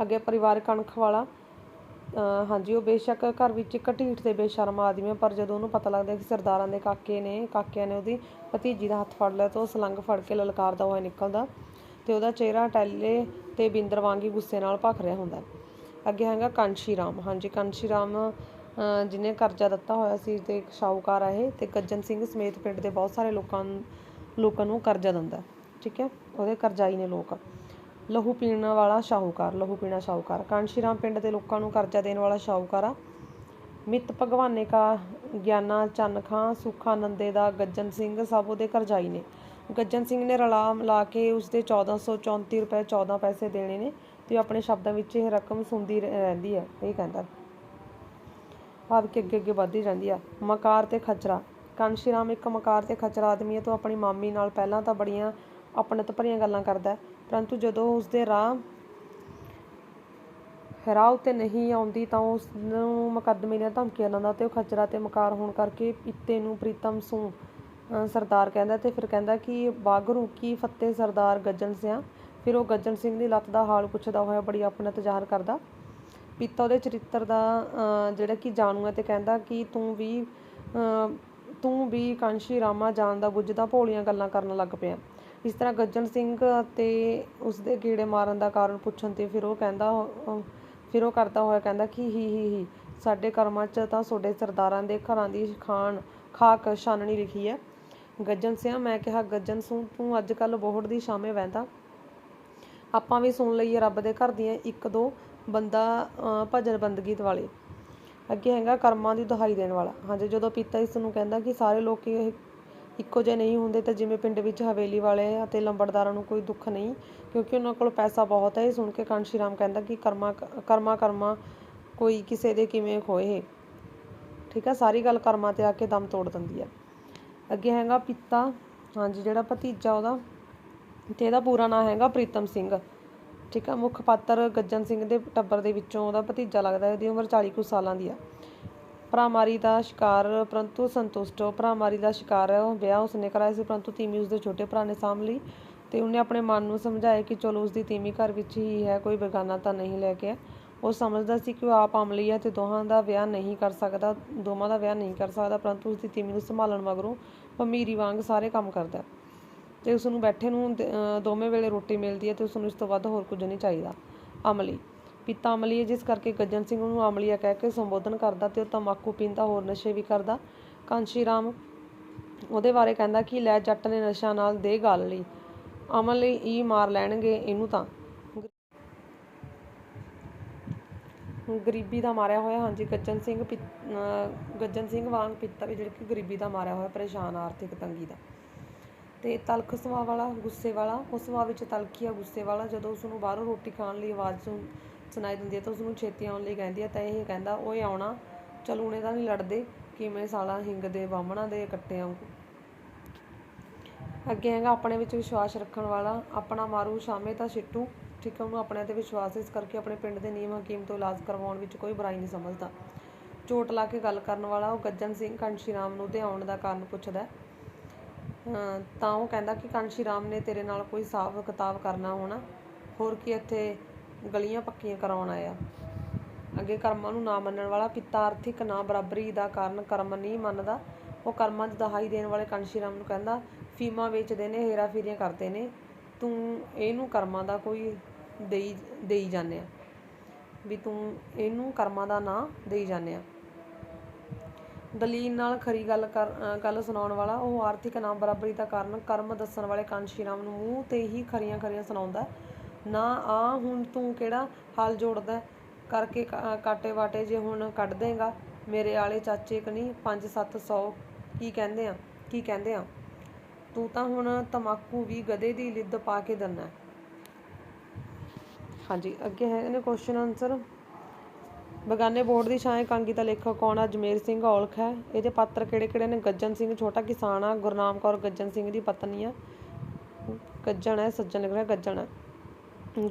ਅੱਗੇ ਪਰਿਵਾਰਕ ਅਣਖ ਵਾਲਾ ਹਾਂਜੀ, ਉਹ ਬੇਸ਼ੱਕ ਘਰ ਵਿੱਚ ਇੱਕ ਢੀਠ ਤੇ ਬੇਸ਼ਰਮ ਆਦਮੀ ਹੈ ਪਰ ਜਦੋਂ ਉਹਨੂੰ ਪਤਾ ਲੱਗਦਾ ਕਿ ਸਰਦਾਰਾਂ ਦੇ ਕਾਕੇ ਨੇ, ਕਾਕਿਆਂ ਨੇ ਉਹਦੀ ਭਤੀਜੀ ਦਾ ਹੱਥ ਫੜ ਲਿਆ ਤਾਂ ਉਹ ਸਲੰਗ ਫੜ ਕੇ ਲਲਕਾਰਦਾ ਹੋਇਆ ਨਿਕਲਦਾ ਤੇ ਉਹਦਾ ਚਿਹਰਾ ਟੈਲੇ ਤੇ ਬਿੰਦਰ ਵਾਂਗੀ ਗੁੱਸੇ ਨਾਲ ਭਖ ਰਿਹਾ ਹੁੰਦਾ। ਅੱਗੇ ਹੈਗਾ ਕਾਂਸ਼ੀ ਰਾਮ ਹਾਂਜੀ ਕਾਂਸ਼ੀ ਰਾਮ ਅਹ ਜਿਹਨੇ ਕਰਜ਼ਾ ਦਿੱਤਾ ਹੋਇਆ ਸੀ ਤੇ ਇੱਕ ਸ਼ਾਹੂਕਾਰ ਆ ਇਹ ਤੇ ਗੱਜਨ ਸਿੰਘ ਸਮੇਤ ਪਿੰਡ ਦੇ ਬਹੁਤ ਸਾਰੇ ਲੋਕਾਂ ਲੋਕਾਂ ਨੂੰ ਕਰਜ਼ਾ ਦਿੰਦਾ ਠੀਕ ਹੈ? ਉਹਦੇ ਕਰਜ਼ਾਈ ਨੇ ਲੋਕ। ਲਹੂ ਪੀਣ ਵਾਲਾ ਸ਼ਾਹੂਕਾਰ, ਲਹੂ ਪੀਣਾ ਸ਼ਾਹੂਕਾਰ। ਕਾਂਸ਼ੀਰਾਮ ਪਿੰਡ ਦੇ ਲੋਕਾਂ ਨੂੰ ਕਰਜ਼ਾ ਦੇਣ ਵਾਲਾ ਸ਼ਾਹੂਕਾਰ ਆ। ਮਿੱਤ ਭਗਵਾਨੇ ਕਾ ਗਿਆਨਾ, ਚੰਨ ਖਾਂ, ਸੁਖਾ ਨੰਦੇ ਦਾ ਗੱਜਨ ਸਿੰਘ ਸਭ ਉਹਦੇ ਕਰਜ਼ਾਈ ਨੇ। ਗੱਜਨ ਸਿੰਘ ਨੇ ਰਲਾ ਮਿਲਾ ਕੇ ਉਸਦੇ 1434 ਰੁਪਏ 14 ਪੈਸੇ ਦੇਣੇ ਨੇ ਤੇ ਉਹ ਆਪਣੇ ਸ਼ਬਦਾਂ ਵਿੱਚ ਇਹ ਰਕਮ ਸੁੰਦੀ ਰਹਿੰਦੀ ਹੈ, ਇਹ ਕਹਿੰਦਾ। ਭਾਵ ਕਿ ਅੱਗੇ ਅੱਗੇ ਵੱਧਦੀ ਜਾਂਦੀ ਆ। ਮਕਾਰ ਤੇ ਖਚਰਾ ਕਾਂਸ਼ੀ ਰਾਮ ਇੱਕ ਮਕਾਰ ਤੇ ਖਚਰਾ ਆਦਮੀ ਹੈ ਤੋਂ ਆਪਣੀ ਮਾਮੀ ਨਾਲ ਪਹਿਲਾਂ ਤਾਂ ਬੜੀਆਂ ਆਪਣਤ ਭਰੀਆਂ ਗੱਲਾਂ ਕਰਦਾ ਪਰੰਤੂ ਜਦੋਂ ਉਸਦੇ ਰਾਹ ਰਾਹ ਉੱਤੇ ਨਹੀਂ ਆਉਂਦੀ ਤਾਂ ਉਸ ਨੂੰ ਮੁਕੱਦਮੇ ਦੀਆਂ ਧਮਕੀਆਂ ਦਿੰਦਾ ਤੇ ਉਹ ਖਚਰਾ ਤੇ ਮਕਾਰ ਹੋਣ ਕਰਕੇ ਪਿੱਤੇ ਨੂੰ ਪ੍ਰੀਤਮ ਸੂ ਸਰਦਾਰ ਕਹਿੰਦਾ ਤੇ ਫਿਰ ਕਹਿੰਦਾ ਕਿ ਬਾਗਰੂ ਕੀ ਫੱਤੇ ਸਰਦਾਰ ਗੱਜਣ ਸਿਆ? ਫਿਰ ਉਹ ਗੱਜਣ ਸਿੰਘ ਦੀ ਲੱਤ ਦਾ ਹਾਲ ਪੁੱਛਦਾ ਹੋਇਆ ਬੜੀ ਆਪਣਤ ਜ਼ਾਹਰ ਕਰਦਾ। ਪਿਤਾ ਉਹਦੇ ਚਰਿੱਤਰ ਦਾ ਅਹ, ਜਿਹੜਾ ਕਿ ਜਾਣੂ ਹੈ ਤੇ ਕਹਿੰਦਾ ਕਿ ਤੂੰ ਵੀ ਤੂੰ ਵੀ ਕਾਂਸ਼ੀ ਰਾਮਾ ਜਾਣ ਬੁੱਝਦਾ ਭੋਲੀਆਂ ਗੱਲਾਂ ਕਰਨ ਲੱਗ ਪਿਆ। ਇਸ ਤਰ੍ਹਾਂ ਗੱਜਣ ਸਿੰਘ ਤੇ ਉਸਦੇ ਕੀੜੇ ਮਾਰਨ ਦਾ ਕਾਰਨ ਪੁੱਛਣ ਤੇ ਫਿਰ ਉਹ ਕਹਿੰਦਾ ਫਿਰ ਉਹ ਕਰਦਾ ਹੋਇਆ ਕਹਿੰਦਾ ਕਿ ਹੀ ਹੀ ਹੀ ਸਾਡੇ ਕਰਮਾਂ 'ਚ ਤਾਂ ਤੁਹਾਡੇ ਸਰਦਾਰਾਂ ਦੇ ਘਰਾਂ ਦੀ ਖਾਣ ਖਾਕ ਛਾਨਣੀ ਲਿਖੀ ਹੈ। ਗੱਜਣ ਸਿਆਂ ਮੈਂ ਕਿਹਾ ਗੱਜਣ ਸੂ ਤੂੰ ਅੱਜ ਕੱਲ ਬੋਹੜ ਦੀ ਸ਼ਾਮੇ ਵਹਿੰਦਾ। ਆਪਾਂ ਵੀ ਸੁਣ ਲਈਏ ਰੱਬ ਦੇ ਘਰ ਦੀਆਂ ਇੱਕ ਦੋ ਬੰਦਾ ਭਜਨ ਬੰਦਗੀ ਵਾਲੇ। ਅੱਗੇ ਹੈਗਾ ਕਰਮਾਂ ਦੀ ਦੁਹਾਈ ਦੇਣ ਵਾਲਾ। ਹਾਂਜੀ, ਜਦੋਂ ਪਿਤਾ ਇਸ ਨੂੰ ਕਹਿੰਦਾ ਕਿ ਸਾਰੇ ਲੋਕ ਇਹ ਇੱਕੋ ਜਿਹੇ ਨਹੀਂ ਹੁੰਦੇ, ਤਾਂ ਜਿਵੇਂ ਪਿੰਡ ਵਿੱਚ ਹਵੇਲੀ ਵਾਲੇ ਅਤੇ ਲੰਬੜਦਾਰਾਂ ਨੂੰ ਕੋਈ ਦੁੱਖ ਨਹੀਂ, ਕਿਉਂਕਿ ਉਹਨਾਂ ਕੋਲ ਪੈਸਾ ਬਹੁਤ ਹੈ। ਇਹ ਸੁਣ ਕੇ ਕਾਂਸ਼ੀ ਰਾਮ ਕਹਿੰਦਾ ਕਿ ਕਰਮਾ ਕਰਮਾ ਕਰਮਾ ਕੋਈ ਕਿਸੇ ਦੇ ਕਿਵੇਂ ਖੋਏ ਠੀਕ ਆ ਸਾਰੀ ਗੱਲ ਕਰਮਾਂ ਤੇ ਆ ਕੇ ਦਮ ਤੋੜ ਦਿੰਦੀ ਹੈ। ਅੱਗੇ ਹੈਗਾ ਪਿਤਾ। ਹਾਂਜੀ, ਜਿਹੜਾ ਭਤੀਜਾ ਉਹਦਾ, ਤੇ ਇਹਦਾ ਪੂਰਾ ਨਾਮ ਹੈਗਾ ਪ੍ਰੀਤਮ ਸਿੰਘ। ਠੀਕ ਆ, ਮੁੱਖ ਪਾਤਰ ਗੱਜਣ ਸਿੰਘ ਦੇ ਟੱਬਰ ਦੇ ਵਿੱਚੋਂ ਉਹਦਾ ਭਤੀਜਾ ਲੱਗਦਾ ਉਹਦੀ ਉਮਰ 40 ਕੁ ਸਾਲਾਂ ਦੀ ਆ। ਭਰਾਮਾਰੀ ਦਾ ਸ਼ਿਕਾਰ ਪਰੰਤੂ ਸੰਤੁਸ਼ਟ ਉਹ ਭਰਾਮਾਰੀ ਦਾ ਸ਼ਿਕਾਰ ਹੈ ਉਹ ਵਿਆਹ ਉਸਨੇ ਕਰਾਇਆ ਸੀ, ਪਰੰਤੂ ਤੀਮੀ ਉਸਦੇ ਛੋਟੇ ਭਰਾ ਨੇ ਸਾਂਭ ਲਈ ਤੇ ਉਹਨੇ ਆਪਣੇ ਮਨ ਨੂੰ ਸਮਝਾਇਆ ਕਿ ਚਲੋ ਉਸਦੀ ਤੀਮੀ ਘਰ ਵਿੱਚ ਹੀ ਹੈ, ਕੋਈ ਬੇਗਾਨਾ ਤਾਂ ਨਹੀਂ ਲੈ ਕੇ। ਉਹ ਸਮਝਦਾ ਸੀ ਕਿ ਉਹ ਆਪ ਅਮਲੀ ਹੈ ਤੇ ਦੋਹਾਂ ਦਾ ਵਿਆਹ ਨਹੀਂ ਕਰ ਸਕਦਾ, ਦੋਵਾਂ ਦਾ ਵਿਆਹ ਨਹੀਂ ਕਰ ਸਕਦਾ, ਪਰੰਤੂ ਉਸਦੀ ਤੀਮੀ ਨੂੰ ਸੰਭਾਲਣ ਮਗਰੋਂ ਭਮੀਰੀ ਵਾਂਗ ਸਾਰੇ ਕੰਮ ਕਰਦਾ ਤੇ ਉਸ ਨੂੰ ਬੈਠੇ ਨੂੰ ਦੋਵੇਂ ਵੇਲੇ ਰੋਟੀ ਮਿਲਦੀ ਹੈ ਤੇ ਉਸ ਨੂੰ ਇਸ ਤੋਂ ਵੱਧ ਹੋਰ ਕੁਝ ਨਹੀਂ ਚਾਹੀਦਾ। ਅਮਲੀ, ਪਿਤਾ ਅਮਲੀ ਹੈ, ਜਿਸ ਕਰਕੇ ਗੱਜਨ ਸਿੰਘ ਨੂੰ ਅਮਲੀਆ ਕਹਿ ਕੇ ਸੰਬੋਧਨ ਕਰਦਾ ਤੇ ਉਹ ਤੰਬਾਕੂ ਪੀਂਦਾ ਹੋਰ ਨਸ਼ੇ ਵੀ ਕਰਦਾ। ਕਾਂਸ਼ੀ ਰਾਮ ਉਹਦੇ ਬਾਰੇ ਕਹਿੰਦਾ ਕਿ ਲੈ ਜੱਟ ਨੇ ਨਸ਼ਾ ਨਾਲ ਦੇ ਗੱਲ ਲਈ। ਅਮਲੀ ਹੀ ਮਾਰ ਲੈਣਗੇ ਇਹਨੂੰ ਤਾਂ। ਗਰੀਬੀ ਦਾ ਮਾਰਿਆ ਹੋਇਆ, ਹਾਂਜੀ ਗੱਜਨ ਸਿੰਘ ਪਿ- ਅਹ ਗੱਜਨ ਸਿੰਘ ਵਾਂਗ ਪਿੱਤਾ ਵੀ ਜਿਹੜਾ ਕਿ ਗਰੀਬੀ ਦਾ ਮਾਰਿਆ ਹੋਇਆ, ਪਰੇਸ਼ਾਨ, ਆਰਥਿਕ ਤੰਗੀ ਦਾ। ਤੇ ਤਲਖ ਸੁਭਾਅ ਵਾਲਾ ਗੁੱਸੇ ਵਾਲਾ, ਉਸ ਸੁਭਾਅ ਵਿੱਚ ਤਲਖੀ ਆ ਗੁੱਸੇ ਵਾਲਾ, ਜਦੋਂ ਉਸ ਨੂੰ ਬਾਹਰੋਂ ਰੋਟੀ ਖਾਣ ਲਈ ਆਵਾਜ਼ ਸੁਣਾਈ ਦਿੰਦੀ ਹੈ ਤਾਂ ਉਸ ਨੂੰ ਛੇਤੀ ਆਉਣ ਲਈ ਕਹਿੰਦੀ ਹੈ, ਤਾਂ ਇਹ ਕਹਿੰਦਾ, ਓਏ ਆਉਣਾ ਚਲੂਣੇ ਦਾ ਨਹੀਂ ਲੜਦੇ, ਕਿਵੇਂ ਸਾਲਾ ਹਿੰਗ ਦੇ ਬਾਹਮਣਾ ਦੇ ਕੱਟੇ ਅੱਗੇ ਹੈਗਾ, ਆਪਣੇ ਵਿੱਚ ਵਿਸ਼ਵਾਸ ਰੱਖਣ ਵਾਲਾ, ਆਪਣਾ ਮਾਰੂ, ਸ਼ਾਮੇ ਤਾਂ ਸਿੱਟੂ ਠੀਕ ਹੈ, ਉਹਨੂੰ ਆਪਣੇ ਤੇ ਵਿਸ਼ਵਾਸ ਇਸ ਕਰਕੇ ਆਪਣੇ ਪਿੰਡ ਦੇ ਨਿਯਮ ਹਕੀਮ ਤੋਂ ਇਲਾਜ ਕਰਵਾਉਣ ਵਿੱਚ ਕੋਈ ਬੁਰਾਈ ਨਹੀਂ ਸਮਝਦਾ। ਚੋਟ ਲਾ ਕੇ ਗੱਲ ਕਰਨ ਵਾਲਾ, ਉਹ ਗੱਜਨ ਸਿੰਘ ਕੰਸ਼ੀ ਰਾਮ ਨੂੰ ਤੇ ਆਉਣ ਦਾ ਕਾਰਨ ਪੁੱਛਦਾ ਤਾਂ ਉਹ ਕਹਿੰਦਾ ਕਿ ਕਾਂਸ਼ੀ ਰਾਮ ਨੇ ਤੇਰੇ ਨਾਲ ਕੋਈ ਹਿਸਾਬ ਕਿਤਾਬ ਕਰਨਾ ਹੋਣਾ। ਹੋਰ ਕੀ ਇੱਥੇ ਗਲੀਆਂ ਪੱਕੀਆਂ ਕਰਾਉਣ ਆਇਆ। ਅੱਗੇ ਕਰਮਾਂ ਨੂੰ ਨਾ ਮੰਨਣ ਵਾਲਾ ਪਿਤਾ ਆਰਥਿਕ ਨਾ ਬਰਾਬਰੀ ਦਾ ਕਾਰਨ ਕਰਮ ਨਹੀਂ ਮੰਨਦਾ। ਉਹ ਕਰਮਾਂ 'ਚ ਦਹਾਈ ਦੇਣ ਵਾਲੇ ਕਾਂਸ਼ੀ ਰਾਮ ਨੂੰ ਕਹਿੰਦਾ, ਫੀਮਾ ਵੇਚਦੇ ਨੇ, ਹੇਰਾ ਫੇਰੀਆਂ ਕਰਦੇ ਨੇ। ਤੂੰ ਇਹਨੂੰ ਕਰਮਾਂ ਦਾ ਕੋਈ ਦੇਈ ਦੇਈ ਜਾਂਦੇ ਆ। ਵੀ ਤੂੰ ਇਹਨੂੰ ਕਰਮਾਂ ਦਾ ਨਾਂ ਦੇਈ ਜਾਂਦੇ ਆ। ਦਲੀਲ ਨਾਲ ਖਰੀ ਗੱਲ ਕਰ ਗੱਲ ਸੁਣਾਉਣ ਵਾਲਾ, ਉਹ ਆਰਥਿਕ ਨਾ ਬਰਾਬਰੀ ਦਾ ਕਾਰਨ ਕਰਮ ਦੱਸਣ ਵਾਲੇ ਕਾਂਸ਼ੀ ਰਾਮ ਨੂੰ ਮੂੰਹ ਤੇ ਹੀ ਖਰੀਆਂ ਖਰੀਆਂ ਸੁਣਾਉਂਦਾ ਨਾ, ਆ, ਹੁਣ ਤੂੰ ਕਿਹੜਾ ਹਾਲ ਜੋੜਦਾ ਕਰਕੇ ਕਾਟੇ ਵਾਟੇ ਜੇ ਹੁਣ ਕੱਢ ਦੇਗਾ। ਮੇਰੇ ਆਲੇ ਚਾਚੇ ਕਨੀ 5-700 ਕੀ ਕਹਿੰਦੇ ਆ, ਕੀ ਕਹਿੰਦੇ ਆ? ਤੂੰ ਤਾਂ ਹੁਣ ਤਮਾਕੂ ਵੀ ਗਧੇ ਦੀ ਲਿੱਦ ਪਾ ਕੇ ਦਿੰਨਾ ਹਾਂਜੀ, ਅੱਗੇ ਹੈ ਨੇ ਕੁਐਸਚਨ ਆਨਸਰ ਬਗਾਨੇ ਬੋਰਡ ਦੀ ਛਾਂ ਕਾਂਗੀ ਦਾ ਲੇਖਕ ਕੌਣ ਆ? ਜਮੇਰ ਸਿੰਘ ਔਲਖ ਹੈ। ਇਹਦੇ ਪਾਤਰ ਕਿਹੜੇ ਕਿਹੜੇ ਨੇ? ਗੱਜਣ ਸਿੰਘ, ਛੋਟਾ ਕਿਸਾਨ ਆ। ਗੁਰਨਾਮ ਕੌਰ ਗੱਜਣ ਸਿੰਘ ਦੀ ਪਤਨੀ ਆ। ਗੱਜਣ ਹੈ, ਸੱਜਣ ਲਿਖ ਰਿਹਾ, ਗੱਜਣ ਹੈ।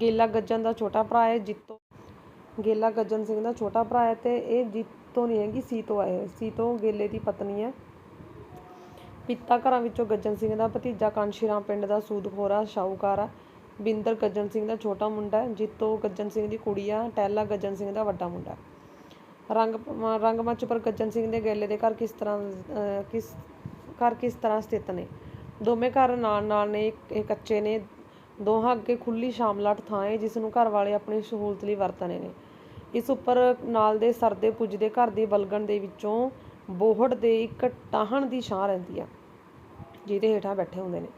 ਗੇਲਾ ਗੱਜਣ ਦਾ ਛੋਟਾ ਭਰਾ ਹੈ, ਜੀਤੋ। ਗੇਲਾ ਗੱਜਣ ਸਿੰਘ ਦਾ ਛੋਟਾ ਭਰਾ ਹੈ ਤੇ ਇਹ ਜੀਤੋ ਨਹੀਂ ਹੈਗੀ, ਸੀਤੋ ਹੈ। ਸੀਤੋ ਗੇਲੇ ਦੀ ਪਤਨੀ ਹੈ। ਪਿਤਾ ਘਰਾਂ ਵਿੱਚੋਂ ਗੱਜਣ ਸਿੰਘ ਦਾ, ਭਤੀਜਾ ਕਾਂਸ਼ੀਰਾਮ ਪਿੰਡ ਦਾ ਸੂਦਖੋਰਾ ਸ਼ਾਹੂਕਾਰ ਆ। ਬਿੰਦਰ ਗੱਜਣ ਸਿੰਘ ਦਾ ਛੋਟਾ ਮੁੰਡਾ ਹੈ, ਜੀਤੋ ਗੱਜਣ ਸਿੰਘ ਦੀ ਕੁੜੀ ਆ, ਟੈਲਾ ਗੱਜਣ ਸਿੰਘ ਦਾ ਵੱਡਾ ਮੁੰਡਾ ਰੰਗ ਰੰਗਮੰਚ ਪਰ ਗੱਜਣ ਸਿੰਘ ਦੇ ਗੇਲੇ ਦੇ ਘਰ ਕਿਸ ਤਰ੍ਹਾਂ ਕਿਸ ਘਰ ਕਿਸ ਤਰ੍ਹਾਂ ਸਥਿਤ ਨੇ? ਦੋਵੇਂ ਘਰ ਨਾਲ ਨਾਲ ਨੇ ਇਹ ਕੱਚੇ ਨੇ। ਦੋਹਾਂ ਅੱਗੇ ਖੁੱਲੀ ਸ਼ਾਮਲਾਟ ਥਾਂ ਹੈ ਜਿਸ ਨੂੰ ਘਰ ਵਾਲੇ ਆਪਣੀ ਸਹੂਲਤ ਲਈ ਵਰਤਣੇ ਨੇ। ਇਸ ਉੱਪਰ ਨਾਲ ਦੇ ਸਰਦੇ ਪੁੱਜਦੇ ਘਰ ਦੀ ਬਲਗਣ ਦੇ ਵਿੱਚੋਂ ਬੋਹੜ ਦੇ ਇੱਕ ਟਾਹਣ ਦੀ ਛਾਂ ਰਹਿੰਦੀ ਆ, ਜਿਹਦੇ ਹੇਠਾਂ ਬੈਠੇ ਹੁੰਦੇ ਨੇ।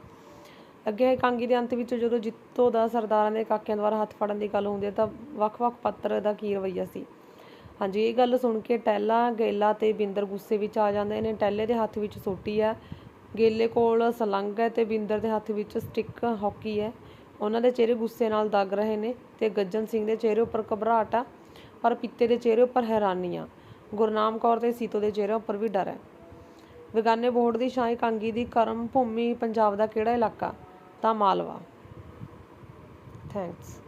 ਅੱਗੇ ਇਕਾਂਗੀ ਦੇ ਅੰਤ ਵਿੱਚ ਜਦੋਂ ਜਿੱਤੋ ਦਾ ਸਰਦਾਰਾਂ ਦੇ ਕਾਕਿਆਂ ਦੁਆਰਾ ਹੱਥ ਫੜਨ ਦੀ ਗੱਲ ਹੁੰਦੀ ਹੈ ਤਾਂ ਵੱਖ-ਵੱਖ ਪੱਤਰ ਦਾ ਕੀ ਰਵੱਈਆ ਸੀ? ਹਾਂਜੀ, ਇਹ ਗੱਲ ਸੁਣ ਕੇ ਟੈਲਾ, ਗੇਲਾ ਤੇ ਬਿੰਦਰ ਗੁੱਸੇ ਵਿੱਚ ਆ ਜਾਂਦੇ ਨੇ। ਟੈਲੇ ਦੇ ਹੱਥ ਵਿੱਚ ਸੋਟੀ ਹੈ, ਗੇਲੇ ਕੋਲ ਸਲੰਗ ਹੈ ਤੇ ਬਿੰਦਰ ਦੇ ਹੱਥ ਵਿੱਚ ਸਟਿੱਕ ਹਾਕੀ ਹੈ। ਉਹਨਾਂ ਦੇ ਚਿਹਰੇ ਗੁੱਸੇ ਨਾਲ ਦਗ ਰਹੇ ਨੇ ਤੇ ਗੱਜਨ ਸਿੰਘ ਦੇ ਚਿਹਰੇ ਉੱਪਰ ਘਬਰਾਹਟ ਆ, ਪਰ ਪਿੱਤੇ ਦੇ ਚਿਹਰੇ ਉੱਪਰ ਹੈਰਾਨੀ ਆ। ਗੁਰਨਾਮ ਕੌਰ ਤੇ ਸੀਤੋ ਦੇ ਚਿਹਰੇ ਉੱਪਰ ਵੀ ਡਰ ਹੈ। ਵਿਗਾਨੇ ਬੋਰਡ ਦੀ ਛਾਂ ਕਾਂਗੀ ਦੀ ਕਰਮ ਭੂਮੀ ਪੰਜਾਬ ਦਾ ਕਿਹੜਾ ਇਲਾਕਾ? ਤਾਂ ਮਾਲਵਾ। ਥੈਂਕਸ